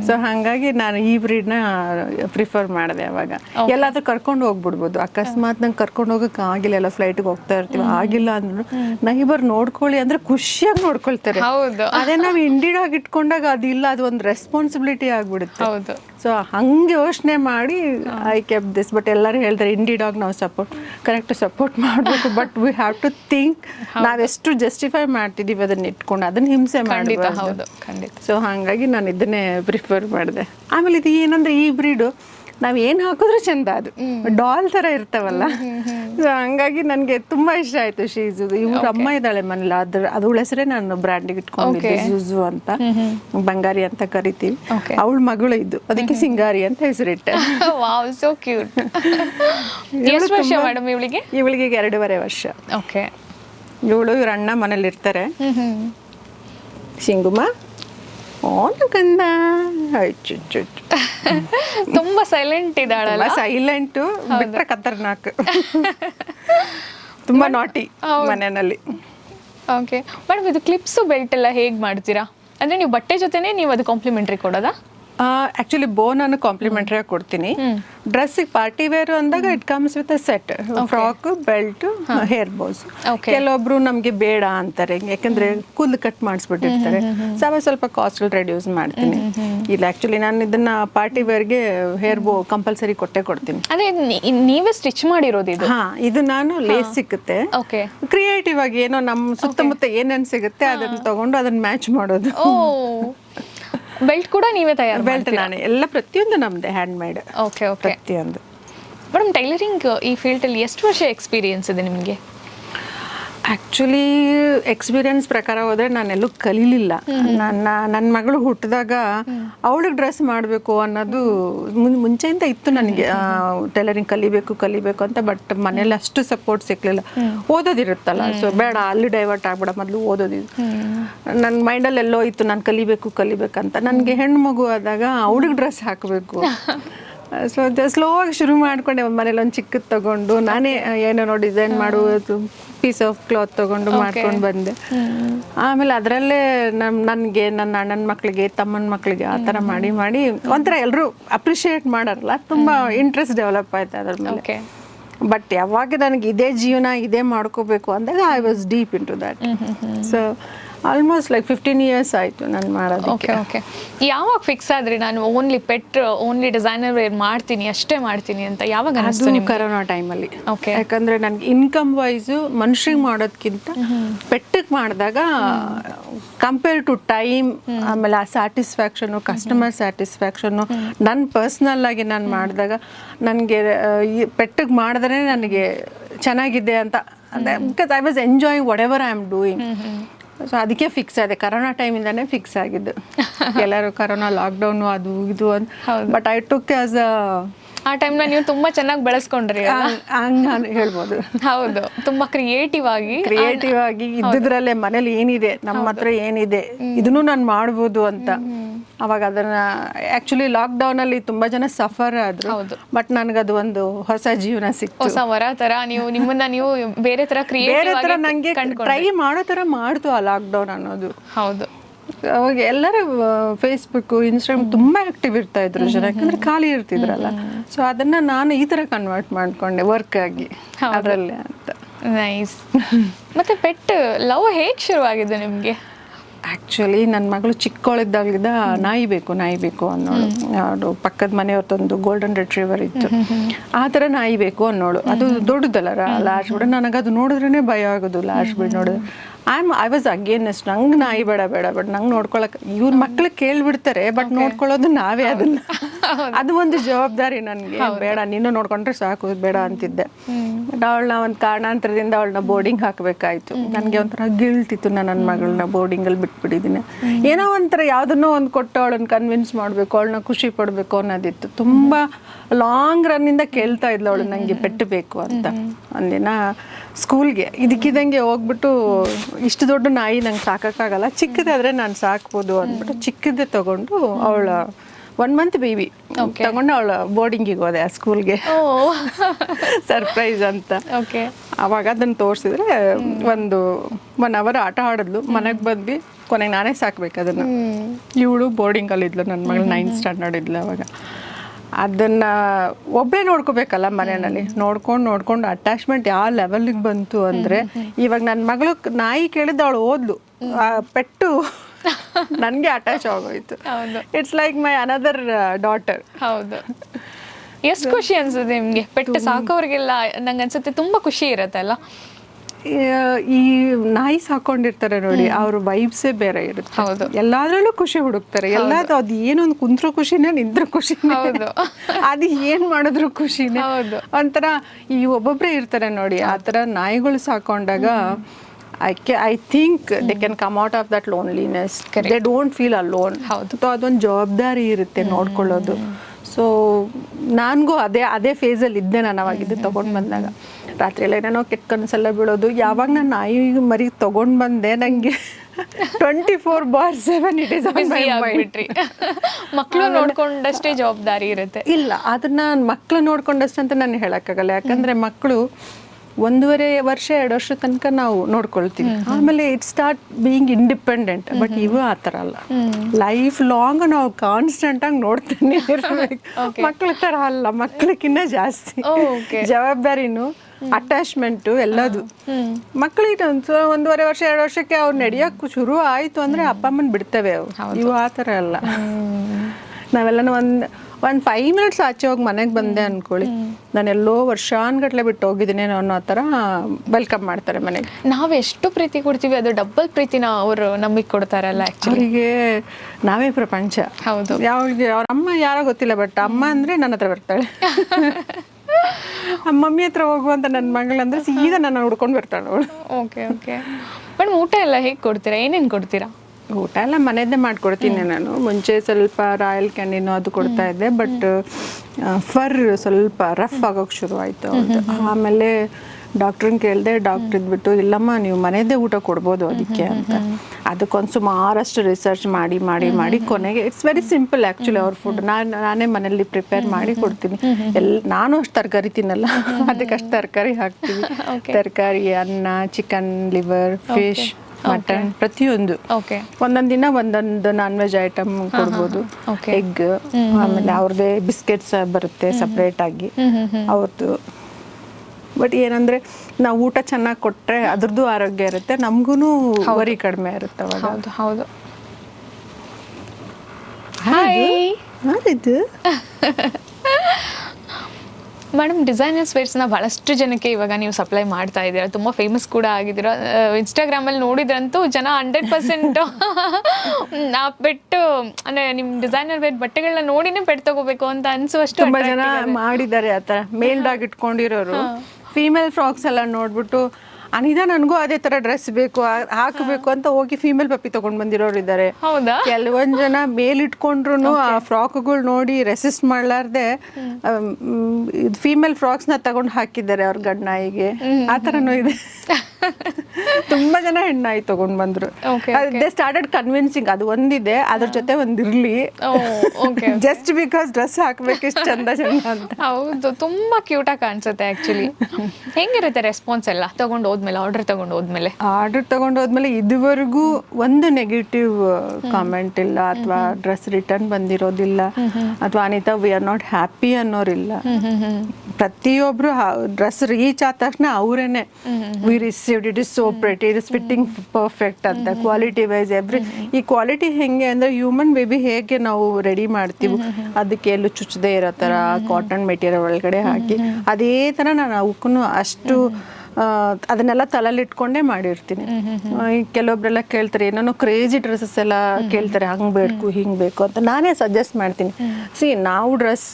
S2: ಸೊ ಹಾಗಾಗಿ ನಾನು ಈ ಬ್ರೀಡ್ನ ಪ್ರಿಫರ್ ಮಾಡಿದೆ ಅವಾಗ. ಎಲ್ಲಾದ್ರೂ ಕರ್ಕೊಂಡು ಹೋಗ್ಬಿಡ್ಬೋದು. ಅಕಸ್ಮಾತ್ ನಂಗೆ ಕರ್ಕೊಂಡು ಹೋಗೋಕೆ ಆಗಿಲ್ಲ. ಎಲ್ಲ ಫ್ಲೈಟ್ಗೆ ಹೋಗ್ತಾ ಇರ್ತೀವಿ. ಆಗಿಲ್ಲ ಅಂದ್ರು ನೈಬರ್ ನೋಡ್ಕೊಳ್ಳಿ ಅಂದ್ರೆ ಖುಷಿಯಾಗಿ ನೋಡ್ಕೊಳ್ತಾರೆ.
S1: ಹೌದು.
S2: ಅದೇ ನಾವು ಆಗಿ ಇಟ್ಕೊಂಡಾಗ ಅದಿಲ್ಲ ಅದು ಒಂದು ರೆಸ್ಪಾನ್ಸಿಬಿಲಿಟಿ ಆಗ್ಬಿಡುತ್ತೆ.
S1: ಹೌದು.
S2: ಸೊ ಹಂಗೆ ಯೋಚನೆ ಮಾಡಿ ಐ ಕೆಪ್ ದಿಸ್ ಬಟ್ ಎಲ್ಲರೂ ಹೇಳ್ತಾರೆ ಇಂಡಿಡ್ ಆಗಿ ನಾವು ಸಪೋರ್ಟ್ ಕರೆಕ್ಟ್ ಸಪೋರ್ಟ್ ಮಾಡಬೇಕು but we have to think ನಾವೆಷ್ಟು ಜಸ್ಟಿಫೈ ಮಾಡ್ತಿದ್ದೀವಿ ಅದನ್ನ ಇಟ್ಕೊಂಡು ಅದನ್ನ ಹಿಂಸೆ
S1: ಹೌದು ಖಂಡಿತ.
S2: ಸೊ ಹಾಗಾಗಿ ನಾನು ಇದನ್ನೇ ಪ್ರಿಫರ್ ಮಾಡಿದೆ. ಆಮೇಲೆ ಇದು ಏನಂದ್ರೆ ಈ ಬ್ರೀಡು ನಾವು ಏನು ಹಾಕಿದ್ರು ಚಂದ ಅದು. ಡಾಲ್ ಥರ ಇರ್ತಾವಲ್ಲ. ಸೊ ಹಂಗಾಗಿ ನನಗೆ ತುಂಬಾ ಇಷ್ಟ ಆಯ್ತು ಶೀಸು ಇವ್ರ ಅಮ್ಮ ಇದ್ದಾಳೆ ಮನೇಲಿ. ಅದ್ರ ಅದಳ ಹೆಸರೇ ನಾನು ಬ್ರ್ಯಾಂಡಿಗೆ ಇಟ್ಕೊಂಡಿದ್ದೆ. ಜುಜು ಅಂತ. ಬಂಗಾರಿ ಅಂತ ಕರಿತೀವಿ. ಅವಳ ಮಗಳು ಇದ್ದು. ಅದಕ್ಕೆ ಸಿಂಗಾರಿ ಅಂತ ಹೆಸರಿಟ್ಟೆ.
S1: ವಾವ್ ಸೋ ಕ್ಯೂಟ್ ಎಷ್ಟು ವರ್ಷ ಮೇಡಮ್ ಇವಳಿಗೆ?
S2: ಇವಳಿಗೆ ಎರಡೂವರೆ ವರ್ಷ.
S1: ಓಕೆ
S2: ಇವಳು ಇವ್ರ ಅಣ್ಣ ಮನೇಲಿ ಇರ್ತಾರೆ. ಶಿಂಗುಮ? ಕಂದ ಅಚ್ಚುಚ್ಚು (laughs)
S1: ತುಂಬಾ ಸೈಲೆಂಟ್ ಇದ್ದಾಳಲ್ಲ?
S2: ಸೈಲೆಂಟು ಬಿಟ್ರೆ ಖತರ್ನಾಕ್. ತುಂಬಾ ನಾಟಿ ಮನೆಯಲ್ಲಿ.
S1: ಓಕೆ ಮೇಡಮ್ ಇದು ಕ್ಲಿಪ್ಸು ಬೆಲ್ಟ್ ಎಲ್ಲ ಹೇಗೆ ಮಾಡ್ತೀರಾ? ಅಂದ್ರೆ ನೀವು ಬಟ್ಟೆ ಜೊತೆನೇ ನೀವು ಅದು ಕಾಂಪ್ಲಿಮೆಂಟ್ರಿ ಕೊಡೋದಾ?
S2: ಆಕ್ಚುಲಿ ಬೋನ್ ಅನ್ನು ಕಾಂಪ್ಲಿಮೆಂಟರಿ ಆಗಿ ಕೊಡ್ತೀನಿ. ಡ್ರೆಸ್ಸಿಗೆ ಪಾರ್ಟಿ ವೇರ್ ಅಂದಾಗ it comes with set frock belt hair bows. ಕೆಲವೊಬ್ರು ನಮ್ಗೆ ಬೇಡ ಅಂತಾರೆ ಯಾಕಂದ್ರೆ ಕೂದಲು ಕಟ್ ಮಾಡಿಸ್ಬಿಟ್ಟಿರ್ತಾರೆ. ಸವ ಸ್ವಲ್ಪ ಕಾಸ್ಟ್ ರೆಡ್ಯೂಸ್ ಮಾಡ್ತೀನಿ. ಇಲ್ಲ ಆಕ್ಚುಲಿ ನಾನು ಇದನ್ನ ಪಾರ್ಟಿ ವೇರ್ಗೆ ಹೇರ್ ಬೋ ಕಂಪಲ್ಸರಿ ಕೊಟ್ಟೆ ಕೊಡ್ತೀನಿ.
S1: ಇದ್ ನೀವೇ ಸ್ಟಿಚ್ ಮಾಡಿರೋದು ಇದು?
S2: ಹಾ ಇದು ನಾನು ಲೇಸ್ ಸಿಕ್ಕುತ್ತೆ ಕ್ರಿಯೇಟಿವ್ ಆಗಿ ಏನೋ ನಮ್ಮ ಸುತ್ತಮುತ್ತ ಏನೇನು ಸಿಗುತ್ತೆ ಅದನ್ನ ತಗೊಂಡು ಅದನ್ನ ಮ್ಯಾಚ್ ಮಾಡೋದು. (laughs)
S1: ಬೆಲ್ಟ್ ಕೂಡ ನೀವೇ ತಯಾರು
S2: ಬೆಲ್ಟ್ ನಾನೇ. ಎಲ್ಲ ಪ್ರತಿಯೊಂದು ನಮ್ದೇ ಹ್ಯಾಂಡ್ ಮೇಡ್
S1: ಓಕೆ ಓಕೆ
S2: ಪ್ರತಿಯೊಂದು.
S1: ಮೇಡಮ್ ಟೈಲರಿಂಗ್ ಈ ಫೀಲ್ಡಲ್ಲಿ ಎಷ್ಟು ವರ್ಷ ಎಕ್ಸ್ಪೀರಿಯನ್ಸ್ ಇದೆ ನಿಮಗೆ?
S2: ಆ್ಯಕ್ಚುಲಿ ಎಕ್ಸ್ಪೀರಿಯನ್ಸ್ ಪ್ರಕಾರ ಹೋದರೆ ನಾನೆಲ್ಲೂ ಕಲೀಲಿಲ್ಲ. ನನ್ನ ನನ್ನ ಮಗಳು ಹುಟ್ಟಿದಾಗ ಅವಳಿಗೆ ಡ್ರೆಸ್ ಮಾಡಬೇಕು ಅನ್ನೋದು ಮುಂಚೆಯಿಂದ ಇತ್ತು ನನಗೆ. ಟೈಲರಿಂಗ್ ಕಲಿಬೇಕು ಕಲಿಬೇಕು ಅಂತ ಬಟ್ ಮನೇಲಿ ಅಷ್ಟು ಸಪೋರ್ಟ್ ಸಿಕ್ಕಲಿಲ್ಲ ಓದೋದಿರುತ್ತಲ್ಲ ಸೊ ಬೇಡ ಅಲ್ಲಿ ಡೈವರ್ಟ್ ಆಗ್ಬೇಡ ಮೊದಲು ಓದೋದಿದ್ದು. ನನ್ನ ಮೈಂಡಲ್ಲಿ ಎಲ್ಲೋ ಇತ್ತು ನಾನು ಕಲಿಬೇಕು ಕಲಿಬೇಕಂತ. ನನಗೆ ಹೆಣ್ಣು ಮಗು ಆದಾಗ ಅವಳಿಗೆ ಡ್ರೆಸ್ ಹಾಕಬೇಕು. (laughs) ಸೊ ಸ್ಲೋ ಆಗಿ ಶುರು ಮಾಡ್ಕೊಂಡೆ ಒಂದು ಮನೇಲಿ ಒಂದು ಚಿಕ್ಕದು ತಗೊಂಡು. ನಾನೇ ಏನೇನೋ ಡಿಸೈನ್ ಮಾಡುವುದು ಪೀಸ್ ಆಫ್ ಕ್ಲಾತ್ ತಗೊಂಡು ಮಾಡ್ಕೊಂಡು ಬಂದೆ. ಆಮೇಲೆ ಅದರಲ್ಲೇ ನಮ್ ನನಗೆ ನನ್ನ ಅಣ್ಣನ ಮಕ್ಕಳಿಗೆ ತಮ್ಮನ ಮಕ್ಕಳಿಗೆ ಆ ಥರ ಮಾಡಿ ಮಾಡಿ ಒಂಥರ ಎಲ್ಲರೂ ಅಪ್ರಿಷಿಯೇಟ್ ಮಾಡಾರಲ್ಲ. ತುಂಬ ಇಂಟ್ರೆಸ್ಟ್ ಡೆವಲಪ್ ಆಯ್ತು ಅದ್ರ ಮೇಲೆ. ಬಟ್ ಯಾವಾಗ ನನಗೆ ಇದೇ ಜೀವನ ಇದೇ ಮಾಡ್ಕೋಬೇಕು ಅಂದಾಗ I was deep into that so almost like fifteen years ಆಯಿತು ನಾನು ಮಾಡೋದಕ್ಕೆ.
S1: ಓಕೆ ಓಕೆ ಯಾವಾಗ ಫಿಕ್ಸ್ ಆದ್ರಿ? ನಾನು only pet only designer wear ಮಾಡ್ತೀನಿ ಅಷ್ಟೇ ಮಾಡ್ತೀನಿ ಅಂತ ಯಾವಾಗ ಅನಿಸ್ತು
S2: ಅದು
S1: ನಿಮ್ಗೆ
S2: ಕರೋನಾ ಟೈಮಲ್ಲಿ
S1: Okay.
S2: ಯಾಕಂದರೆ ನನಗೆ ಇನ್ಕಮ್ ವೈಸು ಮನುಷ್ಯರಿಗೆ ಮಾಡೋದಕ್ಕಿಂತ ಪೆಟ್ಟಕ್ಕೆ ಮಾಡಿದಾಗ ಕಂಪೇರ್ ಟು ಟೈಮ್ ಆಮೇಲೆ ಆ ಸ್ಯಾಟಿಸ್ಫ್ಯಾಕ್ಷನು ಕಸ್ಟಮರ್ ಸ್ಯಾಟಿಸ್ಫ್ಯಾಕ್ಷನು ನನ್ನ ಪರ್ಸ್ನಲ್ ಆಗಿ ನಾನು ಮಾಡಿದಾಗ ನನಗೆ ಪೆಟ್ಟಕ್ಕೆ ಮಾಡಿದ್ರೆ ನನಗೆ ಚೆನ್ನಾಗಿದೆ ಅಂತ. ಅಂದರೆ because I was enjoying whatever I am doing so ಅದಕ್ಕೆ ಫಿಕ್ಸ್ ಆಗಿದೆ ಕರೋನಾ ಟೈಮಿಂದಾನೇ ಫಿಕ್ಸ್ ಆಗಿದ್ದು. (laughs) ಎಲ್ಲರೂ ಕರೋನಾ ಲಾಕ್ಡೌನು ಅದು ಇದು ಅಂತ. But I took as a
S1: ಆ ಟೈಮ್ನ ನೀವು ತುಂಬಾ ಚೆನ್ನಾಗಿ ಬೆಳೆಸ್ಕೊಂಡ್ರಿ?
S2: ಹಂಗ ಹೇಳ್ಬೋದು.
S1: ಹೌದು. ತುಂಬಾ ಕ್ರಿಯೇಟಿವ್ ಆಗಿ
S2: ಕ್ರಿಯೇಟಿವ್ ಆಗಿ ಇದ್ದಿದ್ರಲ್ಲೇ ಮನೇಲಿ ಏನಿದೆ ನಮ್ಮ ಹತ್ರ ಏನಿದೆ ಇದನ್ನು ನಾನು ಮಾಡ್ಬೋದು ಅಂತ. ಅವಾಗ ಅದನ್ನ ಆಕ್ಚುಲಿ ಲಾಕ್ ಡೌನ್ ಅಲ್ಲಿ ತುಂಬಾ ಜನ ಸಫರ್ ಆದ್ರು.
S1: ಹೌದು.
S2: ಬಟ್ ಅದು ಒಂದು ಹೊಸ ಜೀವನ ಸಿಕ್ತು.
S1: ಹೊಸ ವರ ತರ ನೀವು ನಿಮ್ಮನ್ನ ನೀವು ಬೇರೆ ತರ
S2: ಬೇರೆ
S1: ಕ್ರಿಯೇಟಿವ್
S2: ತರ
S1: ಆಗಿ
S2: ನಂಗೆ. ಟ್ರೈ ಮಾಡೋ ತರ ಮಾಡ್ತು ಆ ಲಾಕ್ ಡೌನ್ ಅನ್ನೋದು.
S1: ಹೌದು.
S2: ಅವಾಗ ಎಲ್ಲರೂ ಫೇಸ್ಬುಕ್ ಇನ್ಸ್ಟಾಗ್ರಾಮ್ ತುಂಬಾ ಆಕ್ಟಿವ್ ಇರ್ತಾ ಇದ್ರು ಜನ. ಯಾಕಂದ್ರೆ ಖಾಲಿ ಇರ್ತಿದ್ರಲ್ಲ. ಸೊ ಅದನ್ನ ನಾನು ಈ ತರ ಕನ್ವರ್ಟ್ ಮಾಡ್ಕೊಂಡೆ ವರ್ಕ್ ಆಗಿ. ಅದರಲ್ಲೇ ಅಂತ.
S1: ನೈಸ್ ಮತ್ತೆ ಪೆಟ್ ಲವ್ ಹೇಗ್ ಶುರುವಾಗಿದೆ ನಿಮಗೆ?
S2: ಆ್ಯಕ್ಚುಲಿ ನನ್ನ ಮಗಳು ಚಿಕ್ಕವಳಿದ್ದಾಗಿದ್ದ ನಾಯಿ ಬೇಕು ನಾಯಿ ಬೇಕು ಅನ್ನೋಳು. ಅವಳು ಪಕ್ಕದ ಮನೆಯವ್ರದ್ದೊಂದು ಗೋಲ್ಡನ್ ರಿಟ್ರೀವರ್ ಇತ್ತು. ಆ ಥರ ನಾಯಿ ಬೇಕು ಅನ್ನೋಳು. ಅದು ದೊಡ್ಡದಲ್ಲ ಲಾಸ್ಟ್ ಬಿಡ ನನಗೆ ಅದು ನೋಡಿದ್ರೇ ಭಯ ಆಗೋದು ಲಾಸ್ಟ್ ಬಿಡ್ ನೋಡಿದ್ರೆ. ಆಮ್ ಐ ವಾಸ್ ಅಗೇನೆಸ್ಟ್ ನಂಗೆ ನಾಯಿ ಬೇಡ ಬೇಡ ಬಟ್ ನಂಗೆ ನೋಡ್ಕೊಳಕ್ ಇವ್ರ ಮಕ್ಳು ಕೇಳ್ಬಿಡ್ತಾರೆ ಬಟ್ ನೋಡ್ಕೊಳ್ಳೋದು ನಾವೇ ಅದನ್ನ. ಅದು ಒಂದು ಜವಾಬ್ದಾರಿ ನನಗೆ. ಬೇಡ ನೀನು ನೋಡ್ಕೊಂಡ್ರೆ ಸಾಕು ಬೇಡ ಅಂತಿದ್ದೆ. ಬಟ್ ಅವಳನ್ನ ಒಂದು ಕಾರಣಾಂತರದಿಂದ ಅವಳನ್ನ ಬೋರ್ಡಿಂಗ್ ಹಾಕಬೇಕಾಯ್ತು. ನನಗೆ ಒಂಥರ ಗಿಲ್ಟ್ ಇತ್ತು ನಾನು ನನ್ನ ಮಗಳನ್ನ ಬೋರ್ಡಿಂಗಲ್ಲಿ ಬಿಟ್ಬಿಟ್ಟಿದ್ದೀನಿ. ಏನೋ ಒಂಥರ ಯಾವುದನ್ನೋ ಒಂದು ಕೊಟ್ಟು ಅವಳನ್ನ ಕನ್ವಿನ್ಸ್ ಮಾಡಬೇಕು ಅವಳನ್ನ ಖುಷಿ ಪಡಬೇಕು ಅನ್ನೋದಿತ್ತು. ತುಂಬ ಲಾಂಗ್ ರನ್ನಿಂದ ಕೇಳ್ತಾ ಇದ್ಲು ಅವಳು ನನಗೆ ಪೆಟ್ಟು ಬೇಕು ಅಂತ. ಒಂದಿನ ಸ್ಕೂಲ್ಗೆ. ಇದಕ್ಕಿದಂಗೆ ಹೋಗ್ಬಿಟ್ಟು ಇಷ್ಟು ದೊಡ್ಡ ನಾಯಿ ನಂಗೆ ಸಾಕೋಕ್ಕಾಗಲ್ಲ. ಚಿಕ್ಕದಾದ್ರೆ ನಾನು ಸಾಕ್ಬೋದು ಅಂದ್ಬಿಟ್ಟು ಚಿಕ್ಕದೇ ತಗೊಂಡು ಅವಳ ಒನ್ ಮಂತ್ ಬೇಬಿ ತಗೊಂಡು ಅವಳ ಬೋರ್ಡಿಂಗಿಗೆ ಹೋದೆ ಆ ಸ್ಕೂಲ್ಗೆ.
S1: ಓ.
S2: ಸರ್ಪ್ರೈಸ್ ಅಂತ.
S1: ಓಕೆ
S2: ಅವಾಗ ಅದನ್ನು ತೋರಿಸಿದ್ರೆ ಒಂದು ಒನ್ ಅವರ್ ಆಟ ಆಡಿದ್ಲು. ಮನೆಗೆ ಬಂದ್ವಿ. ಕೊನೆಗೆ ನಾನೇ ಸಾಕ್ಬೇಕು ಅದನ್ನು. ಇವಳು ಬೋರ್ಡಿಂಗಲ್ಲಿ ಇದ್ಲು ನನ್ನ ಮಗಳು ನೈನ್ತ್ ಸ್ಟ್ಯಾಂಡರ್ಡ್ ಇದ್ಲು ಅವಾಗ. ಅದನ್ನ ಒಬ್ಬರೇ ನೋಡ್ಕೋಬೇಕಲ್ಲ ಮನೆಯಲ್ಲಿ. ನೋಡ್ಕೊಂಡು ನೋಡ್ಕೊಂಡು ಅಟ್ಯಾಚ್ಮೆಂಟ್ ಯಾವ ಲೆವೆಲ್ಗೆ ಬಂತು ಅಂದ್ರೆ ಇವಾಗ ನನ್ನ ಮಗಳು ನಾಯಿ ಕೇಳಿದ್ದು ಅವಳು ಓದ್ಲು. ಪೆಟ್ಟು (laughs) ನನಗೆ ಅಟ್ಯಾಚ್ ಆಗೋಯ್ತು.
S1: ಹೌದು.
S2: It's like my another daughter
S1: ಹೌದು. ಎಷ್ಟು ಖುಷಿ ಅನ್ಸುತ್ತೆ ನಿಮ್ಗೆ? ಪೆಟ್ಟು ಸಾಕೋರಿಗೆಲ್ಲ ನಂಗೆ ಅನ್ಸುತ್ತೆ ತುಂಬಾ ಖುಷಿ ಇರತ್ತೆ ಅಲ್ಲ?
S2: ಈ ನಾಯಿ ಸಾಕೊಂಡಿರ್ತಾರೆ ನೋಡಿ ಅವ್ರ ವೈಬ್ಸೇ ಬೇರೆ ಇರುತ್ತೆ.
S1: ಹೌದು.
S2: ಎಲ್ಲಾದ್ರಲ್ಲೂ ಖುಷಿ ಹುಡುಕ್ತಾರೆ. ಎಲ್ಲಾದ್ರು ಅದು ಏನೊಂದು ಕುಂತ್ರು ಖುಷಿನೇ ನಿಂತ್ರು ಖುಷಿನೇ.
S1: ಹೌದು. (laughs)
S2: ಅದು ಏನ್ ಮಾಡಿದ್ರು ಖುಷಿನೇ.
S1: ಹೌದು.
S2: ಒಂಥರ ಈ ಒಬ್ಬೊಬ್ರೇ ಇರ್ತಾರೆ ನೋಡಿ ಆ ಥರ ನಾಯಿಗಳು ಸಾಕೊಂಡಾಗ I K I think they can come out of that loneliness they don't feel alone
S1: ಹೌದು.
S2: ಅದೊಂದು ಜವಾಬ್ದಾರಿ ಇರುತ್ತೆ ನೋಡ್ಕೊಳ್ಳೋದು. ಸೊ ನನಗೂ ಅದೇ ಅದೇ ಫೇಸಲ್ಲಿ ಇದ್ದೆ ನಾನು ಅವಾಗಿದ್ದು ತೊಗೊಂಡು ಬಂದಾಗ. ರಾತ್ರಿ ಎಲ್ಲ ಏನೇನೋ ಕೆಟ್ಟ ಕನಸೆಲ್ಲ ಬೀಳೋದು. ಯಾವಾಗ ನಾನು ನಾಯಿ ಮರಿ ತೊಗೊಂಡು ಬಂದೆ ನನಗೆ twenty four bar seven it is
S1: ಮಕ್ಕಳು ನೋಡ್ಕೊಂಡಷ್ಟೇ ಜವಾಬ್ದಾರಿ ಇರುತ್ತೆ.
S2: ಇಲ್ಲ ಅದನ್ನ ಮಕ್ಕಳು ನೋಡ್ಕೊಂಡಷ್ಟಂತ ನಾನು ಹೇಳಕ್ಕಾಗಲ್ಲ. ಯಾಕಂದ್ರೆ ಮಕ್ಕಳು ಒಂದೂವರೆ ವರ್ಷ ಎರಡು ವರ್ಷ ತನಕ ನಾವು ನೋಡ್ಕೊಳ್ತೀವಿ. ಆಮೇಲೆ it start being independent but ಇವು ಆ ಥರ ಅಲ್ಲ. ಲೈಫ್ ಲಾಂಗ್ ನಾವು ಕಾನ್ಸ್ಟೆಂಟ್ ಆಗಿ ನೋಡ್ತಾನೆ ಇರ್ಬೇಕು. ಥರ ಅಲ್ಲ ಮಕ್ಳಕ್ಕಿನ್ನ ಜಾಸ್ತಿ. ಜವಾಬ್ದಾರಿನು ಅಟ್ಯಾಚ್ಮೆಂಟು ಎಲ್ಲದು. ಮಕ್ಕಳಿಗೆ ಒಂದು ಒಂದೂವರೆ ವರ್ಷ ಎರಡು ವರ್ಷಕ್ಕೆ ಅವ್ರು ನಡೆಯೋಕೆ ಶುರು ಆಯ್ತು ಅಂದ್ರೆ ಅಪ್ಪ ಅಮ್ಮನ ಬಿಡ್ತವೆ ಅವು ಇವು ಆ ಥರ ಅಲ್ಲ. ನಾವೆಲ್ಲನೂ ಒಂದು ಒಂದು ಫೈವ್ ಮಿನಿಟ್ಸ್ ಆಚೆ ಹೋಗಿ ಮನೆಗೆ ಬಂದೆ ಅನ್ಕೊಳ್ಳಿ. ನಾನೆಲ್ಲೋ ವರ್ಷಾನ್ಗಟ್ಲೆ ಬಿಟ್ಟು ಹೋಗಿದ್ದೀನಿ ಅನ್ನೋ ಆ ಥರ ವೆಲ್ಕಮ್ ಮಾಡ್ತಾರೆ ಮನೆಗೆ.
S1: ನಾವ್ ಎಷ್ಟು ಪ್ರೀತಿ ಕೊಡ್ತೀವಿ ಅದು ಡಬ್ಬಲ್ ಪ್ರೀತಿನ ಅವರು ನಮಗೆ ಕೊಡ್ತಾರಲ್ಲ
S2: ಅವರಿಗೆ ನಾವೇ ಪ್ರಪಂಚ.
S1: ಹೌದು.
S2: ಯಾವಾಗ ಅವ್ರ ಅಮ್ಮ ಯಾರೋ ಗೊತ್ತಿಲ್ಲ ಬಟ್ ಅಮ್ಮ ಅಂದ್ರೆ ನನ್ನ ಹತ್ರ ಬರ್ತಾಳೆ. (laughs) (laughs) ಆ ಮಮ್ಮಿ ಹತ್ರ ಹೋಗುವಂತ ನನ್ನ ಮಗಳಂದ್ರೆ ಸೀದಾ ನನ್ನ ಹುಡ್ಕೊಂಡು ಬರ್ತಾಳೆ ಅವಳು.
S1: ಓಕೆ ಓಕೆ ಬಟ್ ಊಟ ಎಲ್ಲ ಹೇಗೆ ಕೊಡ್ತೀರಾ? ಏನೇನು ಕೊಡ್ತೀರಾ?
S2: ಊಟ ಎಲ್ಲ ಮನೆಯದೇ ಮಾಡ್ಕೊಡ್ತೀನಿ ನಾನು. ಮುಂಚೆ ಸ್ವಲ್ಪ ರಾಯಲ್ ಕ್ಯಾಂಡೀನು ಅದು ಕೊಡ್ತಾ ಇದ್ದೆ ಬಟ್ ಫರ್ ಸ್ವಲ್ಪ ರಫ್ ಆಗೋಕೆ ಶುರು ಆಯಿತು ಆಮೇಲೆ ಡಾಕ್ಟ್ರನ್ನ ಕೇಳಿದೆ ಡಾಕ್ಟ್ರ್ ಇದ್ಬಿಟ್ಟು ಇಲ್ಲಮ್ಮ ನೀವು ಮನೆಯದೇ ಊಟ ಕೊಡ್ಬೋದು ಅದಕ್ಕೆ ಅಂತ. ಅದಕ್ಕೊಂದು ಸುಮಾರಷ್ಟು ರಿಸರ್ಚ್ ಮಾಡಿ ಮಾಡಿ ಮಾಡಿ ಕೊನೆಗೆ ಇಟ್ಸ್ ವೆರಿ ಸಿಂಪಲ್ ಆ್ಯಕ್ಚುಲಿ ಅವ್ರ ಫುಡ್ ನಾನು ನಾನೇ ಮನೇಲಿ ಪ್ರಿಪೇರ್ ಮಾಡಿ ಕೊಡ್ತೀನಿ. ಎಲ್ ನಾನು ಅಷ್ಟು ತರಕಾರಿ ತಿನ್ನಲ್ಲ. ಅದಕ್ಕೆ ಅಷ್ಟು ತರಕಾರಿ ಹಾಕ್ತೀವಿ. (laughs) ತರಕಾರಿ ಅನ್ನ ಚಿಕನ್ ಲಿವರ್ ಫಿಶ್ ಮಟನ್ ಪ್ರತಿಯೊಂದು. ಒಂದೊಂದು ದಿನ ಒಂದೊಂದು ನಾನ್ ವೆಜ್ ಐಟಮ್ ಕೊಡ್ಬೋದು. ಎಗ್ ಆಮೇಲೆ ಅವ್ರದ್ದೇ ಬಿಸ್ಕೆಟ್ಸ್ ಬರುತ್ತೆ ಸಪ್ರೇಟ್ ಆಗಿ. ಅವ್ರದ್ದು ಬಟ್ ಏನಂದ್ರೆ ನಾವು ಊಟ ಚೆನ್ನಾಗಿ ಕೊಟ್ರೆ ಅದ್ರದ್ದು ಆರೋಗ್ಯ ಇರುತ್ತೆ ನಮಗೂ ವರಿ ಕಡಿಮೆ ಇರುತ್ತೆ
S1: ಹೌದು ಹೌದು. ಹಾಯ್
S2: ಯಾರಿದು
S1: ಮೇಡಮ್ ಡಿಸೈನರ್ಸ್ ವೇರ್ಸ್ನ ಬಹಳಷ್ಟು ಜನಕ್ಕೆ ಇವಾಗ ನೀವು ಸಪ್ಲೈ ಮಾಡ್ತಾ ಇದ್ದೀರಾ. ತುಂಬ ಫೇಮಸ್ ಕೂಡ ಆಗಿದ್ದೀರಾ. ಇನ್ಸ್ಟಾಗ್ರಾಮಲ್ಲಿ ನೋಡಿದ್ರಂತೂ ಜನ ಹಂಡ್ರೆಡ್ ಪರ್ಸೆಂಟ್ (laughs) ನಾ ಬಿಟ್ಟು ಅಂದರೆ ನಿಮ್ಮ ಡಿಸೈನರ್ ವೇರ್ ಬಟ್ಟೆಗಳನ್ನ ನೋಡಿನೇ ಪೆಟ್ಟು ತಗೋಬೇಕು ಅಂತ ಅನ್ಸುವಷ್ಟು
S2: ತುಂಬಾ ಜನ ಮಾಡಿದ್ದಾರೆ ಆ ಥರ. ಮೇಲ್ಡಾಗಿ ಇಟ್ಕೊಂಡಿರೋರು. ಫೀಮೇಲ್ ಫ್ರಾಕ್ಸ್ ಎಲ್ಲ ನೋಡ್ಬಿಟ್ಟು ಅನಿದಾ ನನಗೂ ಅದೇ ತರ ಡ್ರೆಸ್ ಬೇಕು ಹಾಕಬೇಕು ಹಾಕ್ಬೇಕು ಅಂತ ಹೋಗಿ ಫೀಮೇಲ್ ಪಪ್ಪಿ ತಗೊಂಡ್ ಬಂದಿರೋರು ಇದ್ದಾರೆ.
S1: ಹೌದಾ?
S2: ಕೆಲವೊಂದ್ ಜನ ಮೇಲ್ ಇಟ್ಕೊಂಡ್ರು ಆ ಫ್ರಾಕ್ಗಳು ನೋಡಿ ರೆಸಿಸ್ಟ್ ಮಾಡ್ಲಾರ್ದೆ ಫೀಮೇಲ್ ಫ್ರಾಕ್ಸ್ನ ತಗೊಂಡ್ ಹಾಕಿದ್ದಾರೆ ಅವ್ರ ಗಂಡ್ನಾಯಿಗೆ ಆ ತರನು ಇದೆ. ತುಂಬಾ ಜನ ಹೆಣ್ಣಾಯಿ ತಗೊಂಡ್ ಬಂದ್ರು.
S1: Okay,
S2: ದೇ ಸ್ಟಾರ್ಟೆಡ್ ಕನ್ವಿನ್ಸಿಂಗ್ ಅದು ಒಂದಿದೆ ಅದ್ರ ಜೊತೆ ಒಂದಿರ್ಲಿ
S1: oh okay
S2: just because dress ಹಾಕ್ಬೇಕು ಇಷ್ಟು ಚಂದ ಚಂದ ಅಂತ.
S1: ಹೌದು ತುಂಬಾ ಕ್ಯೂಟಾಗಿ ಕಾಣಿಸುತ್ತೆ ಆಕ್ಚುಲಿ ಹೆಂಗಿರುತ್ತೆ ರೆಸ್ಪಾನ್ಸ್ ಎಲ್ಲ? ತಗೊಂಡು ಹೋದ್ಮೇಲೆ ಆರ್ಡರ್ ತಗೊಂಡು ಹೋದ್ಮೇಲೆ
S2: ಆರ್ಡರ್ ತಗೊಂಡು ಹೋದ್ಮೇಲೆ ಇದುವರೆಗೂ ಒಂದು ನೆಗೆಟಿವ್ ಕಾಮೆಂಟ್ ಇಲ್ಲ ಅಥವಾ ಡ್ರೆಸ್ ರಿಟರ್ನ್ ಬಂದಿರೋದಿಲ್ಲ ಅಥವಾ Anita we are not happy ಅನ್ನೋರಿಲ್ಲ ಪ್ರತಿಯೊಬ್ರು ಡ್ರೆಸ್ ರೀಚ್ ಆದ ತಕ್ಷಣ ಅವರೇನೆ we received it is so pretty it is fitting perfect ಅಂತ ಕ್ವಾಲಿಟಿ ವೈಸ್ ಎವ್ರಿ ಈ ಕ್ವಾಲಿಟಿ ಹೆಂಗೆ ಅಂದ್ರೆ ಹ್ಯೂಮನ್ ಬೇಬಿ ಹೇಗೆ ನಾವು ರೆಡಿ ಮಾಡ್ತೀವಿ ಅದಕ್ಕೆ ಎಲ್ಲೂ ಚುಚ್ಚದೇ ಇರೋ ತರ ಕಾಟನ್ ಮೆಟೀರಿಯಲ್ ಒಳಗಡೆ ಹಾಕಿ ಅದೇ ಥರ ನಾನು ಅವಕ್ಕೂ ಅಷ್ಟು ಅದನ್ನೆಲ್ಲ ತಲೆಯಲ್ಲಿ ಇಟ್ಕೊಂಡೇ ಮಾಡಿರ್ತೀನಿ ಕೆಲವೊಬ್ರೆಲ್ಲ ಕೇಳ್ತಾರೆ ಏನೇನೋ ಕ್ರೇಜಿ ಡ್ರೆಸ್ಸಸ್ ಎಲ್ಲ ಕೇಳ್ತಾರೆ ಹಂಗೆ ಬೇಕು ಹಿಂಗೆ ಬೇಕು ಅಂತ ನಾನೇ ಸಜೆಸ್ಟ್ ಮಾಡ್ತೀನಿ. ಸಿ ನಾವು ಡ್ರೆಸ್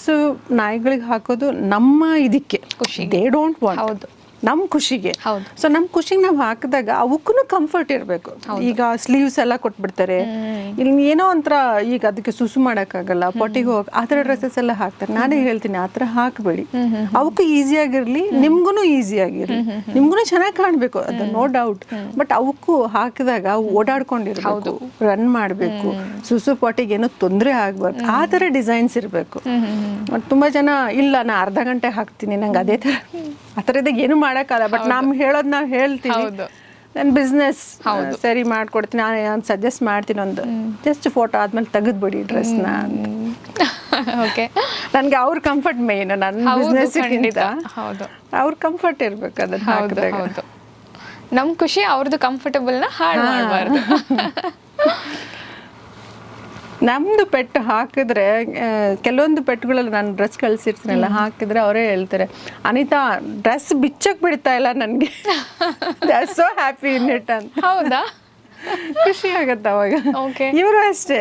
S2: ನಾಯಿಗಳಿಗೆ ಹಾಕೋದು ನಮ್ಮ ಇದಕ್ಕೆ. ದೇ ಡೋಂಟ್ ವಾಂಟ್
S1: ಹೌದು.
S2: ನಮ್ಮ ಖುಷಿಗೆ. ಸೊ ನಮ್ಮ ಖುಷಿಗೆ ನಾವು ಹಾಕಿದಾಗ ಅವಕ್ಕೂ ಕಂಫರ್ಟ್ ಇರಬೇಕು. ಈಗ ಸ್ಲೀವ್ಸ್ ಎಲ್ಲ ಕೊಟ್ಬಿಡ್ತಾರೆ. ಇಲ್ಲಿ ಏನೋ ಒಂಥರ ಈಗ ಅದಕ್ಕೆ ಸುಸು ಮಾಡೋಕ್ಕಾಗಲ್ಲ ಪೊಟ್ಟಿಗೆ ಹೋಗಿ ಆ ಥರ ಡ್ರೆಸ್ಸಸ್ ಎಲ್ಲ ಹಾಕ್ತಾರೆ. ನಾನೇ ಹೇಳ್ತೀನಿ ಆ ಥರ ಹಾಕಬೇಡಿ. ಅವಕ್ಕೂ ಈಸಿಯಾಗಿರಲಿ ನಿಮ್ಗೂ ಈಸಿಯಾಗಿರಲಿ ನಿಮ್ಗೂ ಚೆನ್ನಾಗಿ ಕಾಣಬೇಕು ಅದು ನೋ ಡೌಟ್ ಬಟ್ ಅವಕ್ಕೂ ಹಾಕಿದಾಗ ಓಡಾಡ್ಕೊಂಡಿರ್ಬೋದು ಓಡಾಡ್ಕೊಂಡಿರ್ಬೇಕು ರನ್ ಮಾಡಬೇಕು. ಸುಸು ಪೊಟ್ಟಿಗೆ ಏನೋ ತೊಂದರೆ ಆಗ್ಬಾರ್ದು. ಆ ಥರ ಡಿಸೈನ್ಸ್ ಇರಬೇಕು. ತುಂಬ ಜನ ಇಲ್ಲ ನಾ ಅರ್ಧ ಗಂಟೆ ಹಾಕ್ತೀನಿ ನಂಗೆ ಅದೇ ಥರ. ಆ ಥರದಾಗ ಏನು ಮಾಡೋಕ್ಕಲ್ಲ ಬಟ್ ನಮ್ ಹೇಳೋದು ನಾವು ಹೇಳ್ತೀವಿ. ನನ್ನ ಬಿಸ್ನೆಸ್ ಸರಿ ಮಾಡ್ಕೊಡ್ತೀನಿ. ನಾನು ಸಜೆಸ್ಟ್ ಮಾಡ್ತೀನಿ ಒಂದು ಜಸ್ಟ್ ಫೋಟೋ ಆದ್ಮೇಲೆ ತೆಗೆದ್ಬಿಡಿ ಡ್ರೆಸ್ನ
S1: ಓಕೆ
S2: ನನಗೆ ಅವ್ರ ಕಂಫರ್ಟ್ ಮೇನ್ ನನ್ನ ಬಿಸ್ನೆಸ್.
S1: ಹೌದು.
S2: ಅವ್ರ ಕಂಫರ್ಟ್ ಇರ್ಬೇಕು ಅದನ್ನ ಹಾಕಿದಾಗ.
S1: ಹೌದು. ನಮ್ ಖುಷಿ ಅವ್ರದ್ದು ಕಂಫರ್ಟಬಲ್ನ ಹಾಳು ಮಾಡಬಾರ್ದು. (laughs)
S2: ನಮ್ದು ಪೆಟ್ಟು ಹಾಕಿದ್ರೆ ಕೆಲವೊಂದು ಪೆಟ್ಟುಗಳಲ್ಲಿ ನಾನು ಡ್ರೆಸ್ ಕಳಿಸಿರ್ತೀನಲ್ಲ ಹಾಕಿದ್ರೆ ಅವರೇ ಹೇಳ್ತಾರೆ ಅನಿತಾ ಡ್ರೆಸ್ ಬಿಚ್ಚಕ್ಕೆ ಬಿಡ್ತಾ ಇಲ್ಲ ನನಗೆ. ಸೊ ಹ್ಯಾಪಿ ಇನ್ ಇಟ್ ಅಂತ.
S1: ಹೌದಾ?
S2: ಖುಷಿ ಆಗತ್ತೆ ಅವಾಗ. ಇವರು ಅಷ್ಟೇ.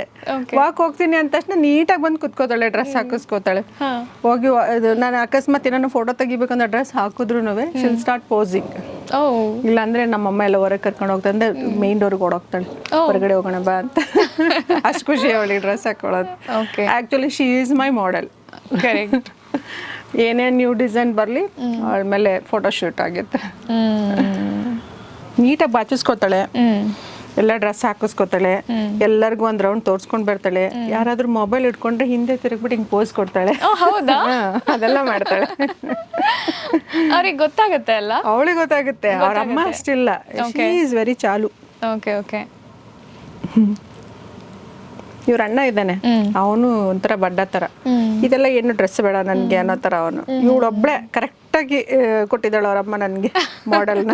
S2: ವಾಕ್ ಹೋಗ್ತೀನಿ ಅಂದ ತಕ್ಷಣ ನೀಟಾಗಿ ಬಂದು ಕುತ್ಕೋತಾಳೆ ಡ್ರೆಸ್ ಹಾಕಿಸ್ಕೋತಾಳೆ. ಹೋಗಿ ನಾನು ಅಕಸ್ಮಾತ್ ಏನಾದ್ರು ಫೋಟೋ ತೆಗಿಬೇಕಂದ್ರೆ ಡ್ರೆಸ್ ಹಾಕಿದ್ರು ಶಿಲ್ ಸ್ಟಾರ್ಟ್ ಪೋಸಿಂಗ್
S1: ಓ
S2: ಇಲ್ಲಾಂದ್ರೆ ನಮ್ಮ ಎಲ್ಲ ಹೊರಗೆ ಕರ್ಕೊಂಡು ಹೋಗ್ತಾ ಅಂದ್ರೆ ಮೇನ್ ಡೋರ್ಗೆ ಓಡೋಗ್ತಾಳೆ. ಹೊರಗಡೆ ಹೋಗೋಣ ಬಾ ಅಂತ. (laughs) ಅಷ್ಟು ಖುಷಿ ಅವಳಿಗೆ ಡ್ರೆಸ್ ಹಾಕೊಳ್ಳೋದು. Actually she is my model
S1: correct
S2: ಏನೇನು ನ್ಯೂ ಡಿಸೈನ್ ಬರಲಿ ಆಮೇಲೆ ಮೇಲೆ ಫೋಟೋ ಶೂಟ್ ಆಗುತ್ತೆ ನೀಟಾಗಿ ಬಾಚಿಸ್ಕೋತಾಳೆ. ಎಲ್ಲ ಡ್ರೆಸ್ ಹಾಕಿಸ್ಕೊತಾಳೆ. ಎಲ್ಲರಿಗೂ ಒಂದ್ ರೌಂಡ್ ತೋರ್ಸ್ಕೊಂಡ್ ಬರ್ತಾಳೆ. ಯಾರಾದ್ರೂ ಮೊಬೈಲ್ ಇಟ್ಕೊಂಡ್ರೆ ಹಿಂದೆ ತಿರುಗ್ಬಿಟ್ಟು ಹಿಂಗ್ ಪೋಸ್ ಕೊಡ್ತಾಳೆ.
S1: ಹೌದಾ?
S2: ಅದೆಲ್ಲ ಮಾಡ್ತಾಳೆ.
S1: ಅವ್ರಿಗೆ ಗೊತ್ತಾಗುತ್ತೆ ಅಲ್ಲ?
S2: ಅವಳಿಗೆ ಗೊತ್ತಾಗುತ್ತೆ. ಅವ್ರ ಅಮ್ಮ ಅಷ್ಟಿಲ್ಲ. ಶಿ ಈಸ್ ವೆರಿ ಚಾಲು.
S1: ಓಕೆ ಓಕೆ
S2: ಇವ್ರ ಅಣ್ಣ ಇದ್ದಾನೆ. ಅವನು ಒಂಥರ ಬಡ್ಡ ತರ. ಇದೆಲ್ಲ ಏನು ಡ್ರೆಸ್ ಬೇಡ ನನ್ಗೆ ಅನ್ನೋ ತರ ಅವನು. ಇವಳೊಬ್ಳೆ ಕರೆಕ್ಟಾಗಿ ಕೊಟ್ಟಿದ್ದಾಳೆ ಅವ್ರ ಅಮ್ಮ ನನ್ಗೆ (laughs) ಮಾಡೆಲ್ನ